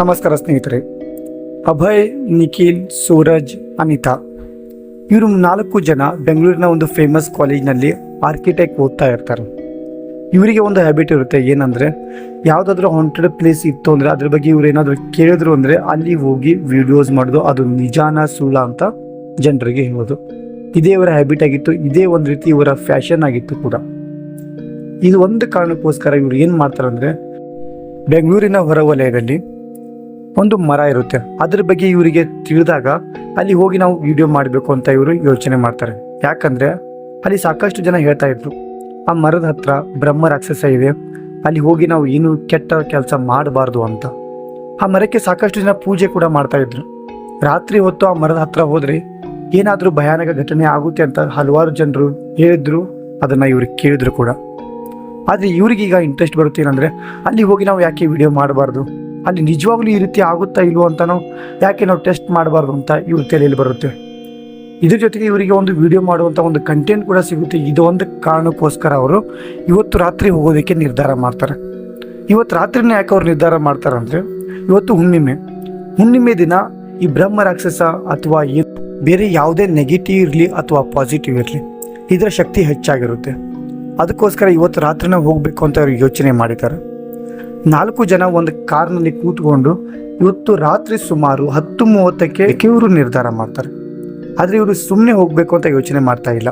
ನಮಸ್ಕಾರ ಸ್ನೇಹಿತರೆ. ಅಭಯ್, ನಿಖಿಲ್, ಸೂರಜ್, ಅನಿತಾ, ಇವರು ನಾಲ್ಕು ಜನ ಬೆಂಗಳೂರಿನ ಒಂದು ಫೇಮಸ್ ಕಾಲೇಜ್ನಲ್ಲಿ ಆರ್ಕಿಟೆಕ್ಟ್ ಓದ್ತಾ ಇರ್ತಾರೆ. ಇವರಿಗೆ ಒಂದು ಹ್ಯಾಬಿಟ್ ಇರುತ್ತೆ, ಏನಂದರೆ ಯಾವುದಾದ್ರೂ ಹಾಂಟೆಡ್ ಪ್ಲೇಸ್ ಇತ್ತು ಅಂದರೆ ಅದ್ರ ಬಗ್ಗೆ ಇವ್ರು ಏನಾದರೂ ಕೇಳಿದ್ರು ಅಂದರೆ ಅಲ್ಲಿ ಹೋಗಿ ವಿಡಿಯೋಸ್ ಮಾಡೋದು, ಅದು ನಿಜಾನ, ಸುಳ್ಳ ಅಂತ ಜನರಿಗೆ ಹೇಳೋದು ಇದೇ ಇವರ ಹ್ಯಾಬಿಟ್ ಆಗಿತ್ತು, ಇದೇ ಒಂದು ರೀತಿ ಇವರ ಫ್ಯಾಷನ್ ಆಗಿತ್ತು ಕೂಡ. ಇದು ಒಂದು ಕಾರಣಕ್ಕೋಸ್ಕರ ಇವ್ರು ಏನು ಮಾಡ್ತಾರೆ ಅಂದರೆ ಬೆಂಗಳೂರಿನ ಹೊರವಲಯದಲ್ಲಿ ಒಂದು ಮರ ಇರುತ್ತೆ. ಅದ್ರ ಬಗ್ಗೆ ಇವರಿಗೆ ತಿಳಿದಾಗ ಅಲ್ಲಿ ಹೋಗಿ ನಾವು ವಿಡಿಯೋ ಮಾಡಬೇಕು ಅಂತ ಇವರು ಯೋಚನೆ ಮಾಡ್ತಾರೆ. ಯಾಕಂದ್ರೆ ಅಲ್ಲಿ ಸಾಕಷ್ಟು ಜನ ಹೇಳ್ತಾ ಇದ್ರು. ಆ ಮರದ ಹತ್ರ ಬ್ರಹ್ಮ ರಾಕ್ಷಸ ಇದೆ. ಅಲ್ಲಿ ಹೋಗಿ ನಾವು ಏನು ಕೆಟ್ಟ ಕೆಲಸ ಮಾಡಬಾರ್ದು ಅಂತ. ಆ ಮರಕ್ಕೆ ಸಾಕಷ್ಟು ಜನ ಪೂಜೆ ಕೂಡ ಮಾಡ್ತಾ ಇದ್ರು. ರಾತ್ರಿ ಹೊತ್ತು ಆ ಮರದ ಹತ್ರ ಹೋದ್ರೆ ಏನಾದರೂ ಭಯಾನಕ ಘಟನೆ ಆಗುತ್ತೆ ಅಂತ ಹಲವಾರು ಜನರು ಹೇಳಿದ್ರು. ಅದನ್ನ ಇವ್ರಿಗೆ ಕೇಳಿದ್ರು ಕೂಡ. ಆದರೆ ಇವ್ರಿಗೆ ಈಗ ಇಂಟ್ರೆಸ್ಟ್ ಬರುತ್ತೆ ಏನಂದ್ರೆ ಅಲ್ಲಿ ಹೋಗಿ ನಾವು ಯಾಕೆ ವಿಡಿಯೋ ಮಾಡಬಾರ್ದು? ಅಲ್ಲಿ ನಿಜವಾಗ್ಲೂ ಈ ರೀತಿ ಆಗುತ್ತಾ ಇಲ್ವೋ ಅಂತ ಯಾಕೆ ನಾವು ಟೆಸ್ಟ್ ಮಾಡಬಾರ್ದು ಅಂತ ಇವ್ರ ತಲೆಯಲ್ಲಿ ಬರುತ್ತೆ. ಇದ್ರ ಜೊತೆಗೆ ಇವರಿಗೆ ಒಂದು ವಿಡಿಯೋ ಮಾಡುವಂಥ ಒಂದು ಕಂಟೆಂಟ್ ಕೂಡ ಸಿಗುತ್ತೆ. ಇದೊಂದು ಕಾರಣಕ್ಕೋಸ್ಕರ ಅವರು ಇವತ್ತು ರಾತ್ರಿ ಹೋಗೋದಕ್ಕೆ ನಿರ್ಧಾರ ಮಾಡ್ತಾರೆ. ಇವತ್ತು ರಾತ್ರಿನೇ ಯಾಕೆ ಅವ್ರು ನಿರ್ಧಾರ ಮಾಡ್ತಾರೆ ಅಂದರೆ, ಇವತ್ತು ಹುಣ್ಣಿಮೆ. ಹುಣ್ಣಿಮೆ ದಿನ ಈ ಬ್ರಹ್ಮ ರಾಕ್ಷಸ ಅಥವಾ ಬೇರೆ ಯಾವುದೇ ನೆಗೆಟಿವ್ ಇರಲಿ ಅಥವಾ ಪಾಸಿಟಿವ್ ಇರಲಿ, ಇದರ ಶಕ್ತಿ ಹೆಚ್ಚಾಗಿರುತ್ತೆ. ಅದಕ್ಕೋಸ್ಕರ ಇವತ್ತು ರಾತ್ರಿನೇ ಹೋಗಬೇಕು ಅಂತ ಅವ್ರು ಯೋಚನೆ ಮಾಡಿದ್ದಾರೆ. ನಾಲ್ಕು ಜನ ಒಂದು ಕಾರ್ನಲ್ಲಿ ಕೂತ್ಕೊಂಡು ಇವತ್ತು ರಾತ್ರಿ ಸುಮಾರು ಹತ್ತು ಮೂವತ್ತಕ್ಕೆ ಇವರು ನಿರ್ಧಾರ ಮಾಡ್ತಾರೆ. ಆದರೆ ಇವರು ಸುಮ್ಮನೆ ಹೋಗಬೇಕು ಅಂತ ಯೋಚನೆ ಮಾಡ್ತಾ ಇಲ್ಲ.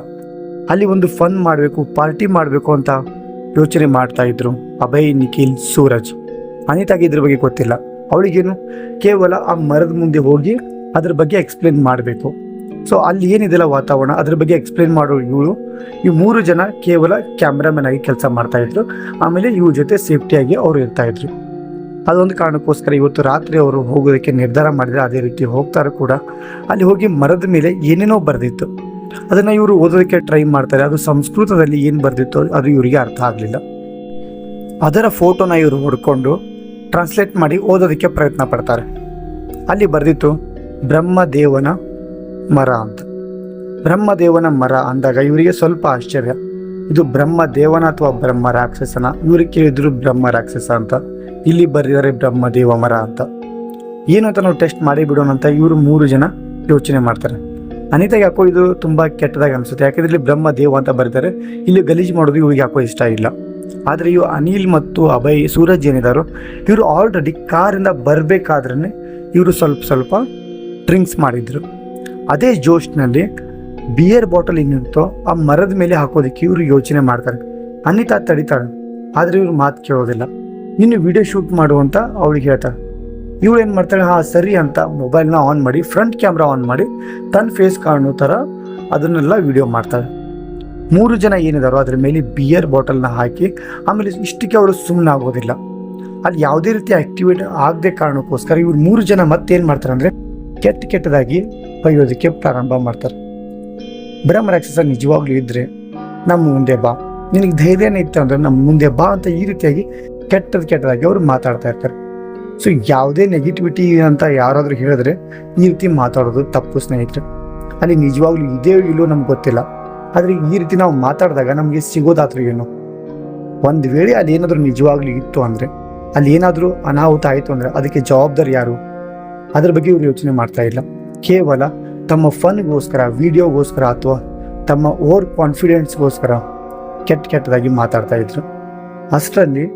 ಅಲ್ಲಿ ಒಂದು ಫನ್ ಮಾಡಬೇಕು ಪಾರ್ಟಿ ಮಾಡಬೇಕು ಅಂತ ಯೋಚನೆ ಮಾಡ್ತಾ ಇದ್ರು ಅಭಯ್, ನಿಖಿಲ್, ಸೂರಜ್. ಅನಿತಾಗೆ ಇದ್ರ ಬಗ್ಗೆ ಗೊತ್ತಿಲ್ಲ. ಅವಳಿಗೇನು ಕೇವಲ ಆ ಮರದ ಮುಂದೆ ಹೋಗಿ ಅದ್ರ ಬಗ್ಗೆ ಎಕ್ಸ್ಪ್ಲೇನ್ ಮಾಡಬೇಕು. ಸೊ ಅಲ್ಲಿ ಏನಿದೆಲ್ಲ ವಾತಾವರಣ, ಅದ್ರ ಬಗ್ಗೆ ಎಕ್ಸ್ಪ್ಲೇನ್ ಮಾಡೋ ಇವಳು ಈ ಮೂರು ಜನ ಕೇವಲ ಕ್ಯಾಮ್ರಾಮನ್ ಆಗಿ ಕೆಲಸ ಮಾಡ್ತಾ ಇದ್ರು. ಆಮೇಲೆ ಇವ್ರ ಜೊತೆ ಸೇಫ್ಟಿಯಾಗಿ ಅವರು ಇರ್ತಾ ಇದ್ರು. ಅದೊಂದು ಕಾರಣಕ್ಕೋಸ್ಕರ ಇವತ್ತು ರಾತ್ರಿ ಅವರು ಹೋಗೋದಕ್ಕೆ ನಿರ್ಧಾರ ಮಾಡಿದ್ರೆ ಅದೇ ರೀತಿ ಹೋಗ್ತಾರೆ ಕೂಡ. ಅಲ್ಲಿ ಹೋಗಿ ಮರದ ಮೇಲೆ ಏನೇನೋ ಬರೆದಿತ್ತು. ಅದನ್ನು ಇವರು ಓದೋದಕ್ಕೆ ಟ್ರೈ ಮಾಡ್ತಾರೆ. ಅದು ಸಂಸ್ಕೃತದಲ್ಲಿ ಏನು ಬರೆದಿತ್ತು ಅದು ಇವರಿಗೆ ಅರ್ಥ ಆಗಲಿಲ್ಲ. ಅದರ ಫೋಟೋನ ಇವರು ಹುಡ್ಕೊಂಡು ಟ್ರಾನ್ಸ್ಲೇಟ್ ಮಾಡಿ ಓದೋದಕ್ಕೆ ಪ್ರಯತ್ನ ಪಡ್ತಾರೆ. ಅಲ್ಲಿ ಬರೆದಿತ್ತು ಬ್ರಹ್ಮದೇವನ ಮರ ಅಂತ. ಬ್ರಹ್ಮದೇವನ ಮರ ಅಂದಾಗ ಇವರಿಗೆ ಸ್ವಲ್ಪ ಆಶ್ಚರ್ಯ. ಇದು ಬ್ರಹ್ಮ ದೇವನ ಅಥವಾ ಬ್ರಹ್ಮ ರಾಕ್ಷಸನ? ಇವ್ರಿಗೆ ಕೇಳಿದ್ರು ಬ್ರಹ್ಮ ರಾಕ್ಷಸ ಅಂತ. ಇಲ್ಲಿ ಬರೆದಿದ್ದಾರೆ ಬ್ರಹ್ಮದೇವ ಮರ ಅಂತ. ಏನು ಅಂತ ನಾವು ಟೆಸ್ಟ್ ಮಾಡಿ ಬಿಡೋಣ ಅಂತ ಇವರು ಮೂರು ಜನ ಯೋಚನೆ ಮಾಡ್ತಾರೆ. ಅನಿತಾಗೆ ಯಾಕೋ ಇದು ತುಂಬಾ ಕೆಟ್ಟದಾಗಿ ಅನಿಸುತ್ತೆ. ಯಾಕಂದ್ರೆ ಇಲ್ಲಿ ಬ್ರಹ್ಮ ದೇವ ಅಂತ ಬರೀತಾರೆ ಇಲ್ಲಿ ಗಲೀಜು ಮಾಡೋದು ಇವ್ರಿಗೆ ಯಾಕೋ ಇಷ್ಟ ಇಲ್ಲ. ಆದರೆ ಇವು ಅನಿಲ್ ಮತ್ತು ಅಭಯ್, ಸೂರಜ್ ಏನಿದಾರೋ, ಇವರು ಆಲ್ರೆಡಿ ಕಾರಿಂದ ಬರಬೇಕಾದ್ರೆ ಇವರು ಸ್ವಲ್ಪ ಸ್ವಲ್ಪ ಡ್ರಿಂಕ್ಸ್ ಮಾಡಿದ್ರು. ಅದೇ ಜೋಶ್ನಲ್ಲಿ ಬಿಯರ್ ಬಾಟಲ್ ಏನಿರುತ್ತೋ ಆ ಮರದ ಮೇಲೆ ಹಾಕೋದಕ್ಕೆ ಇವರು ಯೋಚನೆ ಮಾಡ್ತಾರೆ. ಅನಿತಾ ತಡಿತಾಳೆ, ಆದರೆ ಇವ್ರು ಮಾತು ಕೇಳೋದಿಲ್ಲ. ಇನ್ನು ವಿಡಿಯೋ ಶೂಟ್ ಮಾಡು ಅಂತ ಅವಳಿಗೆ ಹೇಳ್ತಾಳೆ ಇವಳು ಏನು ಮಾಡ್ತಾಳೆ, ಹಾಂ, ಸರಿ ಅಂತ ಮೊಬೈಲ್ನ ಆನ್ ಮಾಡಿ ಫ್ರಂಟ್ ಕ್ಯಾಮ್ರಾ ಆನ್ ಮಾಡಿ ತನ್ನ ಫೇಸ್ ಕಾಣೋ ಥರ ಅದನ್ನೆಲ್ಲ ವಿಡಿಯೋ ಮಾಡ್ತಾಳೆ. ಮೂರು ಜನ ಏನಿದಾರೋ ಅದ್ರ ಮೇಲೆ ಬಿಯರ್ ಬಾಟಲ್ನ ಹಾಕಿ, ಆಮೇಲೆ ಇಷ್ಟಕ್ಕೆ ಅವರು ಸುಮ್ಮನೆ ಆಗೋದಿಲ್ಲ. ಅಲ್ಲಿ ಯಾವುದೇ ರೀತಿ ಆಕ್ಟಿವೇಟ್ ಆಗದೆ ಕಾರಣಕ್ಕೋಸ್ಕರ ಇವ್ರು ಮೂರು ಜನ ಮತ್ತೇನು ಮಾಡ್ತಾರೆ ಅಂದರೆ ಕೆಟ್ಟ ಕೆಟ್ಟದಾಗಿ ಬೈಯೋದಕ್ಕೆ ಪ್ರಾರಂಭ ಮಾಡ್ತಾರೆ. ಬ್ರಹ್ಮ ರಾಕ್ಷಸ ನಿಜವಾಗ್ಲೂ ಇದ್ರೆ ನಮ್ಮ ಮುಂದೆ ಬಾ. ನಿನಗೆ ಧೈರ್ಯನೇ ಇತ್ತು ಅಂದ್ರೆ ನಮ್ಮ ಮುಂದೆ ಬಾ ಅಂತ ಈ ರೀತಿಯಾಗಿ ಕೆಟ್ಟದ ಕೆಟ್ಟದಾಗಿ ಅವರು ಮಾತಾಡ್ತಾ ಇರ್ತಾರೆ. ಸೊ ಯಾವುದೇ ನೆಗೆಟಿವಿಟಿ ಅಂತ ಯಾರಾದರೂ ಹೇಳಿದ್ರೆ ಈ ರೀತಿ ಮಾತಾಡೋದು ತಪ್ಪು ಸ್ನೇಹಿತರೆ. ಅಲ್ಲಿ ನಿಜವಾಗ್ಲೂ ಇದೇ ಇಲ್ಲೋ ನಮ್ಗೆ ಗೊತ್ತಿಲ್ಲ. ಆದರೆ ಈ ರೀತಿ ನಾವು ಮಾತಾಡಿದಾಗ ನಮಗೆ ಸಿಗೋದಾದ್ರೂ ಏನು? ಒಂದು ವೇಳೆ ಅಲ್ಲಿ ಏನಾದರೂ ನಿಜವಾಗ್ಲೂ ಇತ್ತು ಅಂದರೆ ಅಲ್ಲಿ ಏನಾದರೂ ಅನಾಹುತ ಆಯಿತು ಅಂದರೆ ಅದಕ್ಕೆ ಜವಾಬ್ದಾರಿ ಯಾರು? ಅದ್ರ ಬಗ್ಗೆ ಇವರು ಯೋಚನೆ ಮಾಡ್ತಾ ಇಲ್ಲ. ಕೇವಲ ತಮ್ಮ ಫನ್ಗೋಸ್ಕರ, ವಿಡಿಯೋಗೋಸ್ಕರ ಅಥವಾ ತಮ್ಮ ಓವರ್ ಕಾನ್ಫಿಡೆನ್ಸ್ಗೋಸ್ಕರ ಕೆಟ್ಟ ಕೆಟ್ಟದಾಗಿ ಮಾತಾಡ್ತಾ ಇದ್ರು. ಅಷ್ಟರಲ್ಲಿ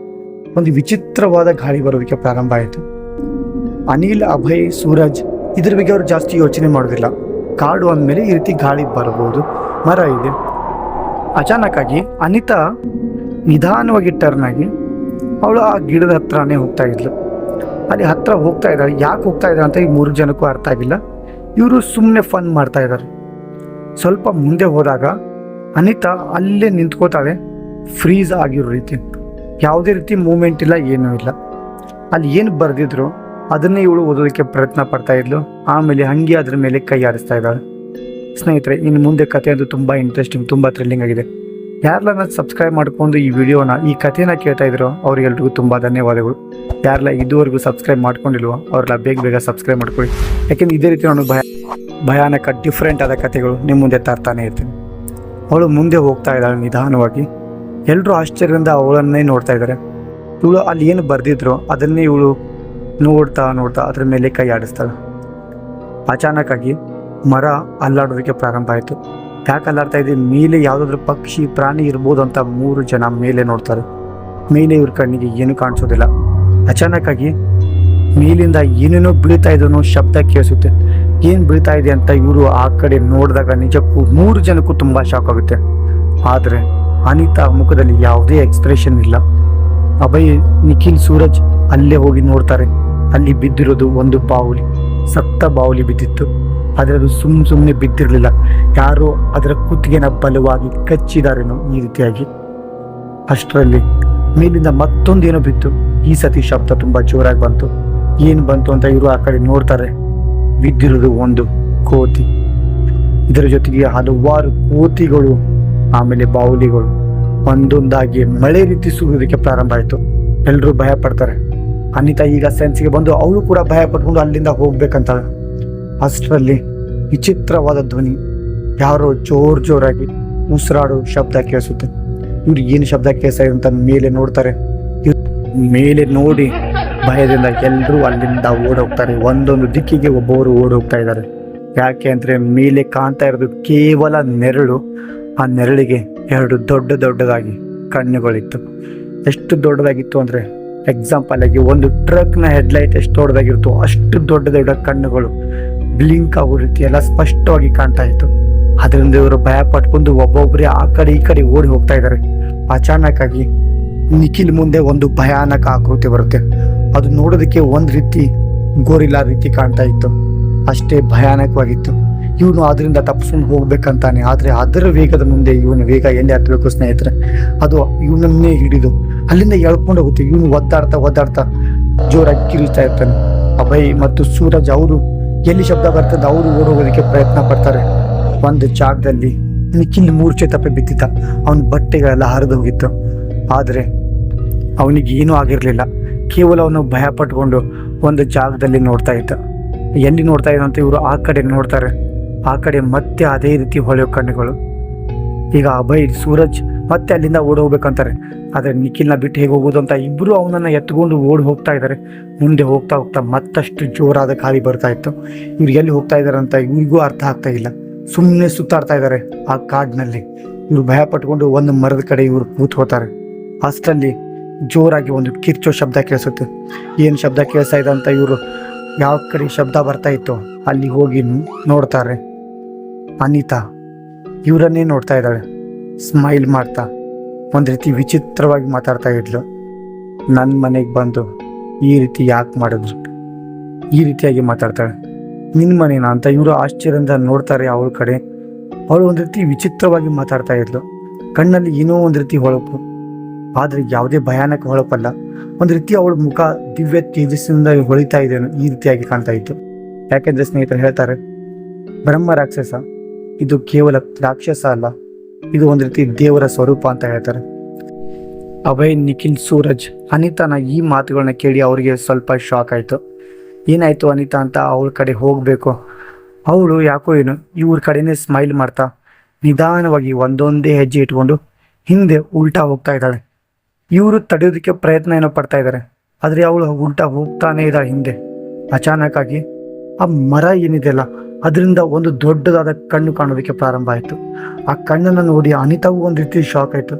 ಒಂದು ವಿಚಿತ್ರವಾದ ಗಾಳಿ ಬರೋದಕ್ಕೆ ಪ್ರಾರಂಭ ಆಯಿತು. ಅನಿಲ್, ಅಭಯ್, ಸೂರಜ್ ಇದ್ರ ಬಗ್ಗೆ ಅವರು ಜಾಸ್ತಿ ಯೋಚನೆ ಮಾಡೋದಿಲ್ಲ. ಕಾಡು ಅಂದಮೇಲೆ ಈ ರೀತಿ ಗಾಳಿ ಬರಬಹುದು ಮರ ಇದೆ. ಅಚಾನಕ್ ಆಗಿ ಅನಿತಾ ನಿಧಾನವಾಗಿ ಟರ್ನ್ ಆಗಿ ಅವಳು ಆ ಗಿಡದ ಹತ್ರನೇ ಹೋಗ್ತಾ ಇದ್ಲು. ಅಲ್ಲಿ ಹತ್ರ ಹೋಗ್ತಾ ಇದ್ದಾರೆ. ಯಾಕೆ ಹೋಗ್ತಾ ಇದ್ದಾರೆ ಅಂತ ಈ ಮೂರು ಜನಕ್ಕೂ ಅರ್ಥ ಆಗಿಲ್ಲ. ಇವರು ಸುಮ್ಮನೆ ಫನ್ ಮಾಡ್ತಾ ಇದ್ದಾರೆ. ಸ್ವಲ್ಪ ಮುಂದೆ ಹೋದಾಗ ಅನಿತಾ ಅಲ್ಲೇ ನಿಂತ್ಕೋತಾಳೆ. ಫ್ರೀಸ್ ಆಗಿರೋ ರೀತಿ. ಯಾವುದೇ ರೀತಿ ಮೂಮೆಂಟ್ ಇಲ್ಲ, ಏನೂ ಇಲ್ಲ. ಅಲ್ಲಿ ಏನು ಬರೆದಿದ್ರು, ಅದನ್ನೇ ಇವಳು ಓದೋದಕ್ಕೆ ಪ್ರಯತ್ನ ಪಡ್ತಾ ಇದ್ಲು. ಆಮೇಲೆ ಹಂಗೆ ಅದ್ರ ಮೇಲೆ ಕೈ ಆಡಿಸ್ತಾ ಇದ್ದಾಳೆ. ಸ್ನೇಹಿತರೆ, ಇನ್ನು ಮುಂದೆ ಕತೆ ಅದು ತುಂಬ ಇಂಟ್ರೆಸ್ಟಿಂಗ್ ತುಂಬ ಥ್ರಿಲ್ಲಿಂಗ್ ಆಗಿದೆ. ಯಾರೆಲ್ಲ ಸಬ್ಸ್ಕ್ರೈಬ್ ಮಾಡ್ಕೊಂಡು ಈ ವಿಡಿಯೋನ, ಈ ಕಥೆನ ಕೇಳ್ತಾ ಇದ್ರು ಅವ್ರಿಗೆಲ್ರಿಗೂ ತುಂಬ ಧನ್ಯವಾದಗಳು. ಯಾರೆಲ್ಲ ಇದುವರೆಗೂ ಸಬ್ಸ್ಕ್ರೈಬ್ ಮಾಡ್ಕೊಂಡಿಲ್ವೋ ಅವರೆಲ್ಲ ಬೇಗ ಬೇಗ ಸಬ್ಸ್ಕ್ರೈಬ್ ಮಾಡ್ಕೊಳ್ಳಿ. ಯಾಕೆಂದ್ರೆ ಇದೇ ರೀತಿ ನಾನು ಭಯ, ಭಯಾನಕ ಡಿಫ್ರೆಂಟ್ ಆದ ಕಥೆಗಳು ನಿಮ್ಮ ಮುಂದೆ ತರ್ತಾನೆ ಇರ್ತೀನಿ. ಅವಳು ಮುಂದೆ ಹೋಗ್ತಾ ಇದ್ದಾಳೆ ನಿಧಾನವಾಗಿ. ಎಲ್ಲರೂ ಆಶ್ಚರ್ಯದಿಂದ ಅವಳನ್ನೇ ನೋಡ್ತಾ ಇದ್ದಾರೆ. ಇವಳು ಅಲ್ಲಿ ಏನು ಬರೆದಿದ್ರು ಅದನ್ನೇ ಇವಳು ನೋಡ್ತಾ ನೋಡ್ತಾ ಅದ್ರ ಮೇಲೆ ಕೈ ಆಡಿಸ್ತಾಳೆ. ಅಚಾನಕ್ ಆಗಿ ಮರ ಅಲ್ಲಾಡೋದಕ್ಕೆ ಪ್ರಾರಂಭ ಆಯಿತು. ಯಾಕೆ ಅಲ್ಲಾಡ್ತಾ ಇದೆ. ಮೇಲೆ ಯಾವುದಾದ್ರೂ ಪಕ್ಷಿ, ಪ್ರಾಣಿ ಇರ್ಬೋದು ಅಂತ ಮೂರು ಜನ ಮೇಲೆ ನೋಡ್ತಾರೆ. ಮೇಲೆ ಇವ್ರ ಕಣ್ಣಿಗೆ ಏನು ಕಾಣಿಸೋದಿಲ್ಲ. ಅಚಾನಕ್ ಆಗಿ ಮೇಲಿಂದ ಏನೇನೋ ಬೀಳ್ತಾ ಇದನ್ನು ಶಬ್ದ ಕೇಳಿಸುತ್ತೆ. ಏನು ಬೀಳ್ತಾ ಇದೆ ಅಂತ ಇವರು ಆ ಕಡೆ ನೋಡಿದಾಗ ನಿಜಕ್ಕೂ ಮೂರು ಜನಕ್ಕೂ ತುಂಬಾ ಶಾಕ್ ಆಗುತ್ತೆ. ಆದರೆ ಅನಿತಾ ಮುಖದಲ್ಲಿ ಯಾವುದೇ ಎಕ್ಸ್ಪ್ರೆಷನ್ ಇಲ್ಲ. ಅಭಯ್, ನಿಖಿಲ್, ಸೂರಜ್ ಅಲ್ಲೇ ಹೋಗಿ ನೋಡ್ತಾರೆ. ಅಲ್ಲಿ ಬಿದ್ದಿರೋದು ಒಂದು ಬಾವುಲಿ ಸತ್ತ ಬಾವುಲಿ ಬಿದ್ದಿತ್ತು. ಆದರೆ ಅದು ಸುಮ್ ಸುಮ್ಮನೆ ಬಿದ್ದಿರಲಿಲ್ಲ. ಯಾರೋ ಅದರ ಕುತ್ತಿಗೆನ ಬಲವಾಗಿ ಕಚ್ಚಿದಾರೇನೋ ಈ ರೀತಿಯಾಗಿ. ಅಷ್ಟರಲ್ಲಿ ಮೇಲಿಂದ ಮತ್ತೊಂದೇನೋ ಬಿತ್ತು. ಈ ಸತಿ ಶಬ್ದ ತುಂಬಾ ಜೋರಾಗಿ ಬಂತು. ಏನು ಬಂತು ಅಂತ ಇವರು ಆ ಕಡೆ ನೋಡ್ತಾರೆ. ಬಿದ್ದಿರೋದು ಒಂದು ಕೋತಿ. ಇದರ ಜೊತೆಗೆ ಹಲವಾರು ಕೋತಿಗಳು, ಆಮೇಲೆ ಬಾವುಲಿಗಳು. ಒಂದೊಂದಾಗಿ ಮಳೆ ರೀತಿ ಸುರಿಯೋದಕ್ಕೆ ಪ್ರಾರಂಭ ಆಯಿತು. ಎಲ್ಲರೂ ಭಯ ಪಡ್ತಾರೆ. ಅನಿತಾ ಈಗ ಸೆನ್ಸ್ಗೆ ಬಂದು ಅವಳು ಕೂಡ ಭಯ ಪಟ್ಕೊಂಡು ಅಲ್ಲಿಂದ ಹೋಗ್ಬೇಕಂತ ಅಷ್ಟರಲ್ಲಿ ವಿಚಿತ್ರವಾದ ಧ್ವನಿ. ಯಾರೋ ಜೋರ್ ಜೋರಾಗಿ ಉಸಿರಾಡೋ ಶಬ್ದ ಕೇಳಿಸುತ್ತೆ. ಇವ್ರು ಏನು ಶಬ್ದ ಕೇಳಿಸ್ತಾ ಅಂತ ಮೇಲೆ ನೋಡ್ತಾರೆ. ಮೇಲೆ ನೋಡಿ ಭಯದಿಂದ ಎಲ್ಲರೂ ಅಲ್ಲಿಂದ ಓಡೋಗ್ತಾರೆ. ಒಂದೊಂದು ದಿಕ್ಕಿಗೆ ಒಬ್ಬೊಬ್ಬರು ಓಡೋಗ್ತಾ ಇದ್ದಾರೆ. ಯಾಕೆ ಅಂದರೆ ಮೇಲೆ ಕಾಣ್ತಾ ಇರೋದು ಕೇವಲ ನೆರಳು. ಆ ನೆರಳಿಗೆ ಎರಡು ದೊಡ್ಡ ದೊಡ್ಡದಾಗಿ ಕಣ್ಣುಗಳಿತ್ತು. ಎಷ್ಟು ದೊಡ್ಡದಾಗಿತ್ತು ಅಂದ್ರೆ ಎಕ್ಸಾಂಪಲ್ ಆಗಿ ಒಂದು ಟ್ರಕ್ನ ಹೆಡ್ಲೈಟ್ ಎಷ್ಟು ದೊಡ್ಡದಾಗಿರುತ್ತೋ ಅಷ್ಟು ದೊಡ್ಡ ದೊಡ್ಡ ಕಣ್ಣುಗಳು ಬ್ಲಿಂಕ್ ಆಗೋ ರೀತಿ ಎಲ್ಲ ಸ್ಪಷ್ಟವಾಗಿ ಕಾಣ್ತಾ ಇತ್ತು. ಅದರಿಂದ ಇವರು ಭಯ ಪಟ್ಕೊಂಡು ಒಬ್ಬೊಬ್ಬರೇ ಆ ಕಡೆ ಈ ಕಡೆ ಓಡಿ ಹೋಗ್ತಾ ಇದ್ದಾರೆ. ಅಚಾನಕ್ ಆಗಿ ನಿಖಿಲ್ ಮುಂದೆ ಒಂದು ಭಯಾನಕ ಆಕೃತಿ ಬರುತ್ತೆ. ಅದು ನೋಡೋದಕ್ಕೆ ಒಂದು ರೀತಿ ಗೋರಿಲ್ಲ ರೀತಿ ಕಾಣ್ತಾ ಇತ್ತು. ಅಷ್ಟೇ ಭಯಾನಕವಾಗಿತ್ತು. ಇವನು ಅದರಿಂದ ತಪ್ಪಿಸ್ಕೊಂಡು ಹೋಗ್ಬೇಕಂತಾನೆ. ಆದರೆ ಅದರ ವೇಗದ ಮುಂದೆ ಇವನ ವೇಗ ಎಲ್ಲಿ ಹತ್ತಬೇಕು ಸ್ನೇಹಿತರೆ? ಅದು ಇವನನ್ನೇ ಹಿಡಿದು ಅಲ್ಲಿಂದ ಎಳ್ಕೊಂಡು ಹೋಗುತ್ತೆ. ಇವನು ಒದ್ದಾಡ್ತಾ ಒದ್ದಾಡ್ತಾ ಜೋರಾಗಿ ಕಿರಿತಾ ಇರ್ತಾನೆ. ಅಭಯ್ ಮತ್ತು ಸೂರಜ್ ಅವರು ಎಲ್ಲಿ ಶಬ್ದ ಬರ್ತದೆ ಅವರು ಓಡೋಗೋದಕ್ಕೆ ಪ್ರಯತ್ನ ಪಡ್ತಾರೆ. ಒಂದು ಜಾಗದಲ್ಲಿ ನಿಖಿಲ್ ಮೂರ್ಛೆ ತಪ್ಪಿ ಬಿದ್ದಿದ್ದ. ಅವನ ಬಟ್ಟೆಗಳೆಲ್ಲ ಹರಿದು ಹೋಗಿತ್ತು. ಆದರೆ ಅವನಿಗೆ ಏನೂ ಆಗಿರಲಿಲ್ಲ. ಕೇವಲ ಅವನು ಭಯ ಪಟ್ಕೊಂಡು ಒಂದು ಜಾಗದಲ್ಲಿ ನೋಡ್ತಾ ಇದ್ದ. ಎಲ್ಲಿ ನೋಡ್ತಾ ಇದ್ದ ಅಂತ ಇವರು ಆ ಕಡೆ ನೋಡ್ತಾರೆ. ಆ ಕಡೆ ಮತ್ತೆ ಅದೇ ರೀತಿ ಹೊಳೆಯೋ ಕಣ್ಣುಗಳು. ಈಗ ಅಭಯ್, ಸೂರಜ್ ಮತ್ತೆ ಅಲ್ಲಿಂದ ಓಡೋಗ್ಬೇಕಂತಾರೆ. ಆದ್ರೆ ನಿಖಿಲ್ನ ಬಿಟ್ಟು ಹೇಗೆ ಹೋಗೋದು ಅಂತ ಇಬ್ಬರು ಅವನನ್ನು ಎತ್ಕೊಂಡು ಓಡಿ ಹೋಗ್ತಾ ಇದ್ದಾರೆ ಮುಂದೆ ಹೋಗ್ತಾ ಹೋಗ್ತಾ ಮತ್ತಷ್ಟು ಜೋರಾದ ಗಾಳಿ ಬರ್ತಾ ಇತ್ತು. ಇವ್ರು ಎಲ್ಲಿ ಹೋಗ್ತಾ ಇದ್ದಾರೆ ಅಂತ ಇವ್ರಿಗೂ ಅರ್ಥ ಆಗ್ತಾ ಇಲ್ಲ. ಸುಮ್ಮನೆ ಸುತ್ತಾಡ್ತಾ ಇದ್ದಾರೆ ಆ ಕಾಡಿನಲ್ಲಿ. ಇವ್ರು ಭಯ ಪಟ್ಕೊಂಡು ಒಂದು ಮರದ ಕಡೆ ಇವರು ಕೂತ್ ಹೋಗ್ತಾರೆ. ಅಷ್ಟರಲ್ಲಿ ಜೋರಾಗಿ ಒಂದು ಕಿರ್ಚೋ ಶಬ್ದ ಕೇಳಿಸುತ್ತೆ. ಏನು ಶಬ್ದ ಕೇಳಿಸ್ತಾ ಇದೆ ಅಂತ ಇವರು ಯಾವ ಕಡೆ ಶಬ್ದ ಬರ್ತಾ ಇತ್ತು ಅಲ್ಲಿ ಹೋಗಿ ನೋಡ್ತಾರೆ. ಅನಿತಾ, ಇವರನ್ನೇ ನೋಡ್ತಾ ಇದ್ದಾಳೆ. ಸ್ಮೈಲ್ ಮಾಡ್ತಾ. ಒಂದು ರೀತಿ ವಿಚಿತ್ರವಾಗಿ ಮಾತಾಡ್ತಾ ಇದ್ಲು. ನನ್ನ ಮನೆಗೆ ಬಂದು ಈ ರೀತಿ ಯಾಕೆ ಮಾಡಿದ್ರು? ಈ ರೀತಿಯಾಗಿ ಮಾತಾಡ್ತಾಳೆ. ನಿನ್ನ ಮನೇನ ಅಂತ ಇವರು ಆಶ್ಚರ್ಯದಿಂದ ನೋಡ್ತಾರೆ ಅವಳ ಕಡೆ. ಅವಳು ಒಂದು ರೀತಿ ವಿಚಿತ್ರವಾಗಿ ಮಾತಾಡ್ತಾ ಇದ್ಲು. ಕಣ್ಣಲ್ಲಿ ಏನೋ ಒಂದು ರೀತಿ ಹೊಳಪು. ಆದರೆ ಯಾವುದೇ ಭಯಾನಕ ಹೊಳಪಲ್ಲ. ಒಂದು ರೀತಿ ಅವಳ ಮುಖ ದಿವ್ಯ ತೇಜಸ್ಸಿನಿಂದ ಹೊಳಿತಾ ಇದೆ ಈ ರೀತಿಯಾಗಿ ಕಾಣ್ತಾ ಇತ್ತು. ಯಾಕೆಂದ್ರೆ ಸ್ನೇಹಿತರು ಹೇಳ್ತಾರೆ, ಬ್ರಹ್ಮ ರಾಕ್ಷಸ, ಇದು ಕೇವಲ ರಾಕ್ಷಸ ಅಲ್ಲ. ಇದು ಒಂದು ರೀತಿ ದೇವರ ಸ್ವರೂಪ ಅಂತ ಹೇಳ್ತಾರೆ. ಅಭಯ್ ನಿಖಿಲ್ ಸೂರಜ್, ಅನಿತಾನ ಈ ಮಾತುಗಳನ್ನ ಕೇಳಿ ಅವರಿಗೆ ಸ್ವಲ್ಪ ಶಾಕ್ ಆಯಿತು. ಏನಾಯ್ತು ಅನಿತಾ ಅಂತ ಅವಳ ಕಡೆ ಹೋಗಬೇಕು. ಅವಳು ಯಾಕೋ ಏನು, ಇವ್ರ ಕಡೆನೇ ಸ್ಮೈಲ್ ಮಾಡ್ತಾ, ನಿಧಾನವಾಗಿ ಒಂದೊಂದೇ ಹೆಜ್ಜೆ ಇಟ್ಕೊಂಡು ಹಿಂದೆ ಉಲ್ಟಾ ಹೋಗ್ತಾ ಇದ್ದಾಳೆ. ಇವರು ತಡೆಯೋದಕ್ಕೆ ಪ್ರಯತ್ನ ಏನೋ ಪಡ್ತಾ ಇದ್ದಾರೆ ಆದರೆ ಅವಳು ಉಲ್ಟಾ ಹೋಗ್ತಾನೆ ಇದ್ದಾಳೆ ಹಿಂದೆ. ಅಚಾನಕ್ ಆಗಿ ಆ ಮರ ಏನಿದೆಯಲ್ಲ ಅದರಿಂದ ಒಂದು ದೊಡ್ಡದಾದ ಕಣ್ಣು ಕಾಣೋದಕ್ಕೆ ಪ್ರಾರಂಭ ಆಯಿತು. ಆ ಕಣ್ಣನ್ನು ನೋಡಿ ಅನಿತಾವು ಒಂದು ರೀತಿ ಶಾಕ್ ಆಯಿತು.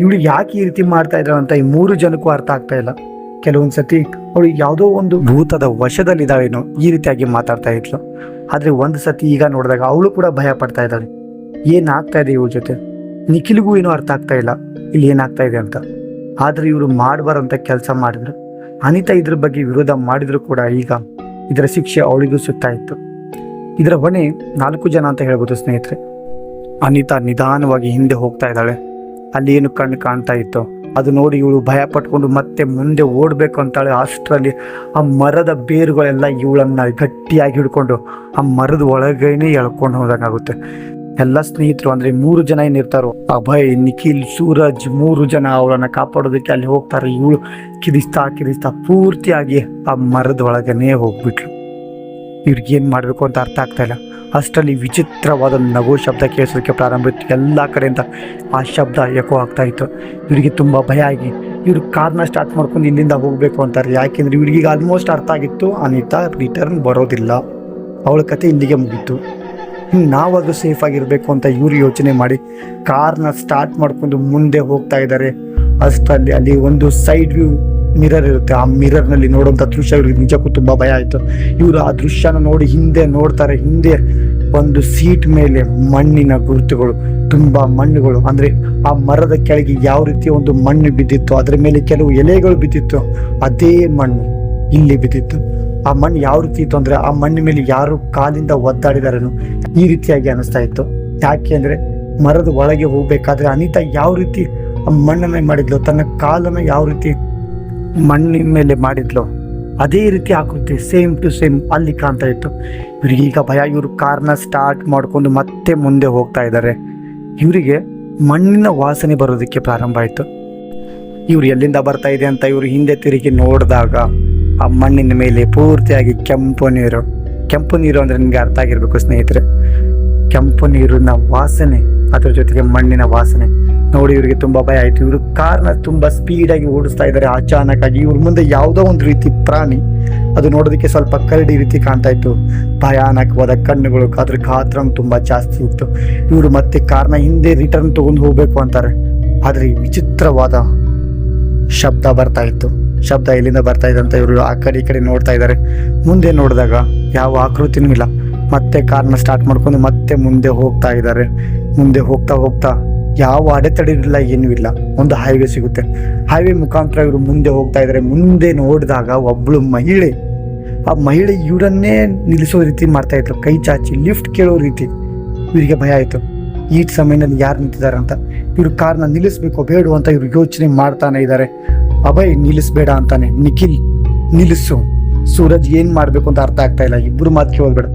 ಇವಳು ಯಾಕೆ ಈ ರೀತಿ ಮಾಡ್ತಾ ಇದ್ರು ಅಂತ ಈ ಮೂರು ಜನಕ್ಕೂ ಅರ್ಥ ಆಗ್ತಾ ಇಲ್ಲ. ಕೆಲವೊಂದು ಸತಿ ಅವಳು ಯಾವುದೋ ಒಂದು ಭೂತದ ವಶದಲ್ಲಿದ್ದಾವೇನೋ ಈ ರೀತಿಯಾಗಿ ಮಾತಾಡ್ತಾ ಇದ್ಲು. ಆದರೆ ಒಂದು ಸತಿ ಈಗ ನೋಡಿದಾಗ ಅವಳು ಕೂಡ ಭಯ ಪಡ್ತಾ ಇದ್ದಾಳೆ. ಏನಾಗ್ತಾ ಇದೆ ಇವ್ರ ಜೊತೆ? ನಿಖಿಲ್ಗೂ ಏನೂ ಅರ್ಥ ಆಗ್ತಾ ಇಲ್ಲ. ಇಲ್ಲಿ ಏನಾಗ್ತಾ ಇದೆ ಅಂತ. ಆದರೆ ಇವರು ಮಾಡಬಾರಂತ ಕೆಲಸ ಮಾಡಿದ್ರು. ಅನಿತಾ ಇದ್ರ ಬಗ್ಗೆ ವಿರೋಧ ಮಾಡಿದ್ರು ಕೂಡ ಈಗ. ಇದರ ಶಿಕ್ಷೆ ಅವಳಿಗೂ ಇತ್ತು ಇದರ ಹೊಣೆ ನಾಲ್ಕು ಜನ ಅಂತ ಹೇಳ್ಬೋದು ಸ್ನೇಹಿತರೆ. ಅನಿತಾ ನಿಧಾನವಾಗಿ ಹಿಂದೆ ಹೋಗ್ತಾ ಇದ್ದಾಳೆ. ಅಲ್ಲಿ ಏನು ಕಣ್ಣು ಕಾಣ್ತಾ ಇತ್ತು. ಅದು ನೋಡಿ ಇವಳು ಭಯ ಪಟ್ಕೊಂಡು ಮತ್ತೆ ಮುಂದೆ ಓಡಬೇಕು ಅಂತಾಳೆ. ಅಷ್ಟರಲ್ಲಿ ಆ ಮರದ ಬೇರುಗಳೆಲ್ಲ ಇವಳನ್ನ ಗಟ್ಟಿಯಾಗಿ ಹಿಡ್ಕೊಂಡು ಆ ಮರದ ಒಳಗೇನೆ ಎಳ್ಕೊಂಡು ಹೋದಂಗಾಗುತ್ತೆ. ಎಲ್ಲ ಸ್ನೇಹಿತರು ಅಂದ್ರೆ ಮೂರು ಜನ ಏನಿರ್ತಾರೋ, ಅಭಯ್, ನಿಖಿಲ್, ಸೂರಜ್ ಮೂರು ಜನ ಅವಳನ್ನ ಕಾಪಾಡೋದಕ್ಕೆ ಅಲ್ಲಿ ಹೋಗ್ತಾರೆ. ಇವಳು ಕಿರಿಸ್ತಾ ಕಿರಿಸ್ತಾ ಪೂರ್ತಿಯಾಗಿ ಆ ಮರದ ಒಳಗನೇ ಹೋಗ್ಬಿಟ್ಲು. ಇವ್ರಿಗೆ ಏನು ಮಾಡಬೇಕು ಅಂತ ಅರ್ಥ ಆಗ್ತಾ ಇಲ್ಲ. ಅಷ್ಟರಲ್ಲಿ ವಿಚಿತ್ರವಾದ ನಗು ಶಬ್ದ ಕೇಳಿಸೋದಕ್ಕೆ ಪ್ರಾರಂಭ ಇತ್ತು. ಎಲ್ಲ ಕಡೆಯಿಂದ ಆ ಶಬ್ದ ಎಕೋ ಆಗ್ತಾ ಇತ್ತು. ಇವರಿಗೆ ತುಂಬ ಭಯ ಆಗಿ, ಇವರು ಕಾರ್ನ ಸ್ಟಾರ್ಟ್ ಮಾಡ್ಕೊಂಡು ಇಲ್ಲಿಂದ ಹೋಗಬೇಕು ಅಂತಾರೆ. ಯಾಕೆಂದರೆ ಇವ್ರಿಗೆ ಆಲ್ಮೋಸ್ಟ್ ಅರ್ಥ ಆಗಿತ್ತು. ಅನಿತಾ ರಿಟರ್ನ್ ಬರೋದಿಲ್ಲ. ಅವಳ ಕತೆ ಇಲ್ಲಿಗೆ ಮುಗಿತು. ಇನ್ನು ನಾವಾದ್ರೂ ಸೇಫ್ ಆಗಿರಬೇಕು ಅಂತ ಇವರು ಯೋಚನೆ ಮಾಡಿ ಕಾರ್ನ ಸ್ಟಾರ್ಟ್ ಮಾಡ್ಕೊಂಡು ಮುಂದೆ ಹೋಗ್ತಾ ಇದ್ದಾರೆ. ಅಷ್ಟರಲ್ಲಿ ಅಲ್ಲಿ ಒಂದು ಸೈಡ್ ವ್ಯೂ ಮಿರರ್ ಇರುತ್ತೆ. ಆ ಮಿರರ್ನಲ್ಲಿ ನೋಡುವಂಥ ದೃಶ್ಯ ಇವ್ರಿಗೆ ನಿಜಕ್ಕೂ ತುಂಬ ಭಯ ಆಯಿತು. ಇವರು ಆ ದೃಶ್ಯನ ನೋಡಿ ಹಿಂದೆ ನೋಡ್ತಾರೆ. ಹಿಂದೆ ಒಂದು ಸೀಟ್ ಮೇಲೆ ಮಣ್ಣಿನ ಗುರುತುಗಳು, ತುಂಬಾ ಮಣ್ಣುಗಳು. ಅಂದ್ರೆ ಆ ಮರದ ಕೆಳಗೆ ಯಾವ ರೀತಿ ಒಂದು ಮಣ್ಣು ಬಿದ್ದಿತ್ತು, ಅದರ ಮೇಲೆ ಕೆಲವು ಎಲೆಗಳು ಬಿದ್ದಿತ್ತು. ಅದೇ ಮಣ್ಣು ಇಲ್ಲಿ ಬಿದ್ದಿತ್ತು. ಆ ಮಣ್ಣು ಯಾವ ರೀತಿ ಇತ್ತು ಅಂದ್ರೆ, ಆ ಮಣ್ಣಿನ ಮೇಲೆ ಯಾರು ಕಾಲಿಂದ ಒದ್ದಾಡಿದಾರೇನು ಈ ರೀತಿಯಾಗಿ ಅನಿಸ್ತಾ ಇತ್ತು. ಯಾಕೆ ಅಂದ್ರೆ, ಮರದ ಒಳಗೆ ಹೋಗ್ಬೇಕಾದ್ರೆ ಅನಿತಾ ಯಾವ ರೀತಿ ಆ ಮಣ್ಣನ್ನ ಮಾಡಿದ್ಲು, ತನ್ನ ಕಾಲನ್ನ ಯಾವ ರೀತಿ ಮಣ್ಣಿನ ಮೇಲೆ ಮಾಡಿದ್ಲು. ಅದೇ ರೀತಿ ಆಕೃತಿ ಸೇಮ್ ಟು ಸೇಮ್ ಅಲ್ಲಿ ಕಾಣ್ತಾ ಇತ್ತು. ಇವ್ರಿಗೆ ಈಗ ಭಯ, ಇವರು ಕಾರ್ನ ಸ್ಟಾರ್ಟ್ ಮಾಡ್ಕೊಂಡು ಮತ್ತೆ ಮುಂದೆ ಹೋಗ್ತಾ ಇದ್ದಾರೆ ಇವರಿಗೆ ಮಣ್ಣಿನ ವಾಸನೆ ಬರೋದಕ್ಕೆ ಪ್ರಾರಂಭ ಆಯಿತು. ಇವರು ಎಲ್ಲಿಂದ ಬರ್ತಾ ಇದೆ ಅಂತ ಇವರು ಹಿಂದೆ ತಿರುಗಿ ನೋಡಿದಾಗ ಆ ಮಣ್ಣಿನ ಮೇಲೆ ಪೂರ್ತಿಯಾಗಿ ಕೆಂಪು ನೀರು. ಕೆಂಪು ನೀರು ಅಂದರೆ ನಿಮಗೆ ಅರ್ಥ ಆಗಿರಬೇಕು ಸ್ನೇಹಿತರೆ. ಕೆಂಪು ನೀರಿನ ವಾಸನೆ, ಅದರ ಜೊತೆಗೆ ಮಣ್ಣಿನ ವಾಸನೆ. ನೋಡಿ ಇವರಿಗೆ ತುಂಬಾ ಭಯ ಆಯ್ತು. ಇವರು ಕಾರ್ನ ತುಂಬಾ ಸ್ಪೀಡ್ ಆಗಿ ಓಡಿಸ್ತಾ ಇದ್ದಾರೆ. ಅಚಾನಕ್ ಆಗಿ ಇವ್ರ ಮುಂದೆ ಯಾವುದೋ ಒಂದು ರೀತಿ ಪ್ರಾಣಿ ಅದು ನೋಡೋದಕ್ಕೆ ಸ್ವಲ್ಪ ಕರಡಿ ರೀತಿ ಕಾಣ್ತಾ ಇತ್ತು. ಭಯಾನಕವಾದ ಕಣ್ಣುಗಳು ಅದ್ರ ಗಾತ್ರ ತುಂಬಾ ಜಾಸ್ತಿ ಇತ್ತು. ಇವರು ಮತ್ತೆ ಕಾರ್ನ ಹಿಂದೆ ರಿಟರ್ನ್ ತಗೊಂಡು ಹೋಗ್ಬೇಕು ಅಂತಾರೆ. ಆದ್ರೆ ವಿಚಿತ್ರವಾದ ಶಬ್ದ ಬರ್ತಾ ಇತ್ತು. ಶಬ್ದ ಎಲ್ಲಿಂದ ಬರ್ತಾ ಇದೆ ಅಂತ ಇವರು ಆ ಕಡೆ ಈ ಕಡೆ ನೋಡ್ತಾ ಇದ್ದಾರೆ. ಮುಂದೆ ನೋಡಿದಾಗ ಯಾವ ಆಕೃತಿನೂ ಇಲ್ಲ. ಮತ್ತೆ ಕಾರ್ನ ಸ್ಟಾರ್ಟ್ ಮಾಡ್ಕೊಂಡು ಮತ್ತೆ ಮುಂದೆ ಹೋಗ್ತಾ ಇದ್ದಾರೆ. ಮುಂದೆ ಹೋಗ್ತಾ ಹೋಗ್ತಾ ಯಾವ ಅಡೆತಡೆ ಇಲ್ಲ, ಏನೂ ಇಲ್ಲ. ಒಂದು ಹೈವೇ ಸಿಗುತ್ತೆ. ಹೈವೇ ಮುಖಾಂತರ ಇವರು ಮುಂದೆ ಹೋಗ್ತಾ ಇದ್ದಾರೆ ಮುಂದೆ ನೋಡಿದಾಗ ಒಬ್ಬಳು ಮಹಿಳೆ. ಆ ಮಹಿಳೆ ಇವರನ್ನೇ ನಿಲ್ಲಿಸೋ ರೀತಿ ಮಾಡ್ತಾ ಇದ್ರು. ಕೈ ಚಾಚಿ ಲಿಫ್ಟ್ ಕೇಳೋ ರೀತಿ. ಇವರಿಗೆ ಭಯ ಆಯಿತು. ಈ ಸಮಯದಲ್ಲಿ ಯಾರು ನಿಂತಿದ್ದಾರೆ ಅಂತ. ಇವರು ಕಾರ್ನ ನಿಲ್ಲಿಸ್ಬೇಕು ಬೇಡ ಅಂತ ಇವ್ರು ಯೋಚನೆ ಮಾಡ್ತಾನೆ ಇದ್ದಾರೆ ಅಭಯ್ ನಿಲ್ಲಿಸ್ಬೇಡ ಅಂತಾನೆ. ನಿಖಿಲ್ ನಿಲ್ಲಿಸು. ಸೂರಜ್ ಏನ್ ಮಾಡ್ಬೇಕು ಅಂತ ಅರ್ಥ ಆಗ್ತಾ ಇಲ್ಲ. ಇಬ್ರು ಮಾತು ಕೇಳಬೇಡ.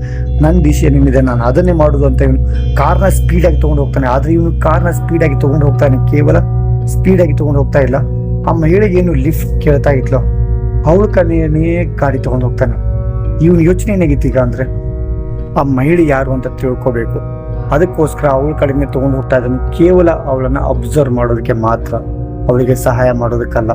ನನ್ನ ಡಿಸಿಷನ್ ಏನಿದೆ ನಾನು ಅದನ್ನೇ ಮಾಡುದು ಅಂತ ಇವನು ಕಾರ್ನ ಸ್ಪೀಡ್ ಆಗಿ ತಗೊಂಡು ಹೋಗ್ತಾನೆ. ಆದ್ರೆ ಇವನು ಕಾರ್ನ ಸ್ಪೀಡ್ ಆಗಿ ತಗೊಂಡು ಹೋಗ್ತಾನೆ. ಕೇವಲ ಸ್ಪೀಡ್ ಆಗಿ ತಗೊಂಡು ಹೋಗ್ತಾ ಇಲ್ಲ. ಆ ಮಹಿಳೆಗೆ ಏನು ಲಿಫ್ಟ್ ಕೇಳ್ತಾ ಇದ್ಲು. ಅವಳ ಕನೇನೇ ಗಾಡಿ ತಗೊಂಡು ಹೋಗ್ತಾನೆ. ಇವನ್ ಯೋಚನೆ ಏನಾಗಿತ್ತು ಈಗ ಅಂದ್ರೆ ಆ ಮಹಿಳೆ ಯಾರು ಅಂತ ತಿಳ್ಕೋಬೇಕು. ಅದಕ್ಕೋಸ್ಕರ ಅವಳ ಕಡೆನೇ ತಗೊಂಡು ಹೋಗ್ತಾ ಇದ್ದಾನೆ. ಕೇವಲ ಅವಳನ್ನ ಅಬ್ಸರ್ವ್ ಮಾಡೋದಕ್ಕೆ ಮಾತ್ರ, ಅವಳಿಗೆ ಸಹಾಯ ಮಾಡೋದಕ್ಕಲ್ಲ.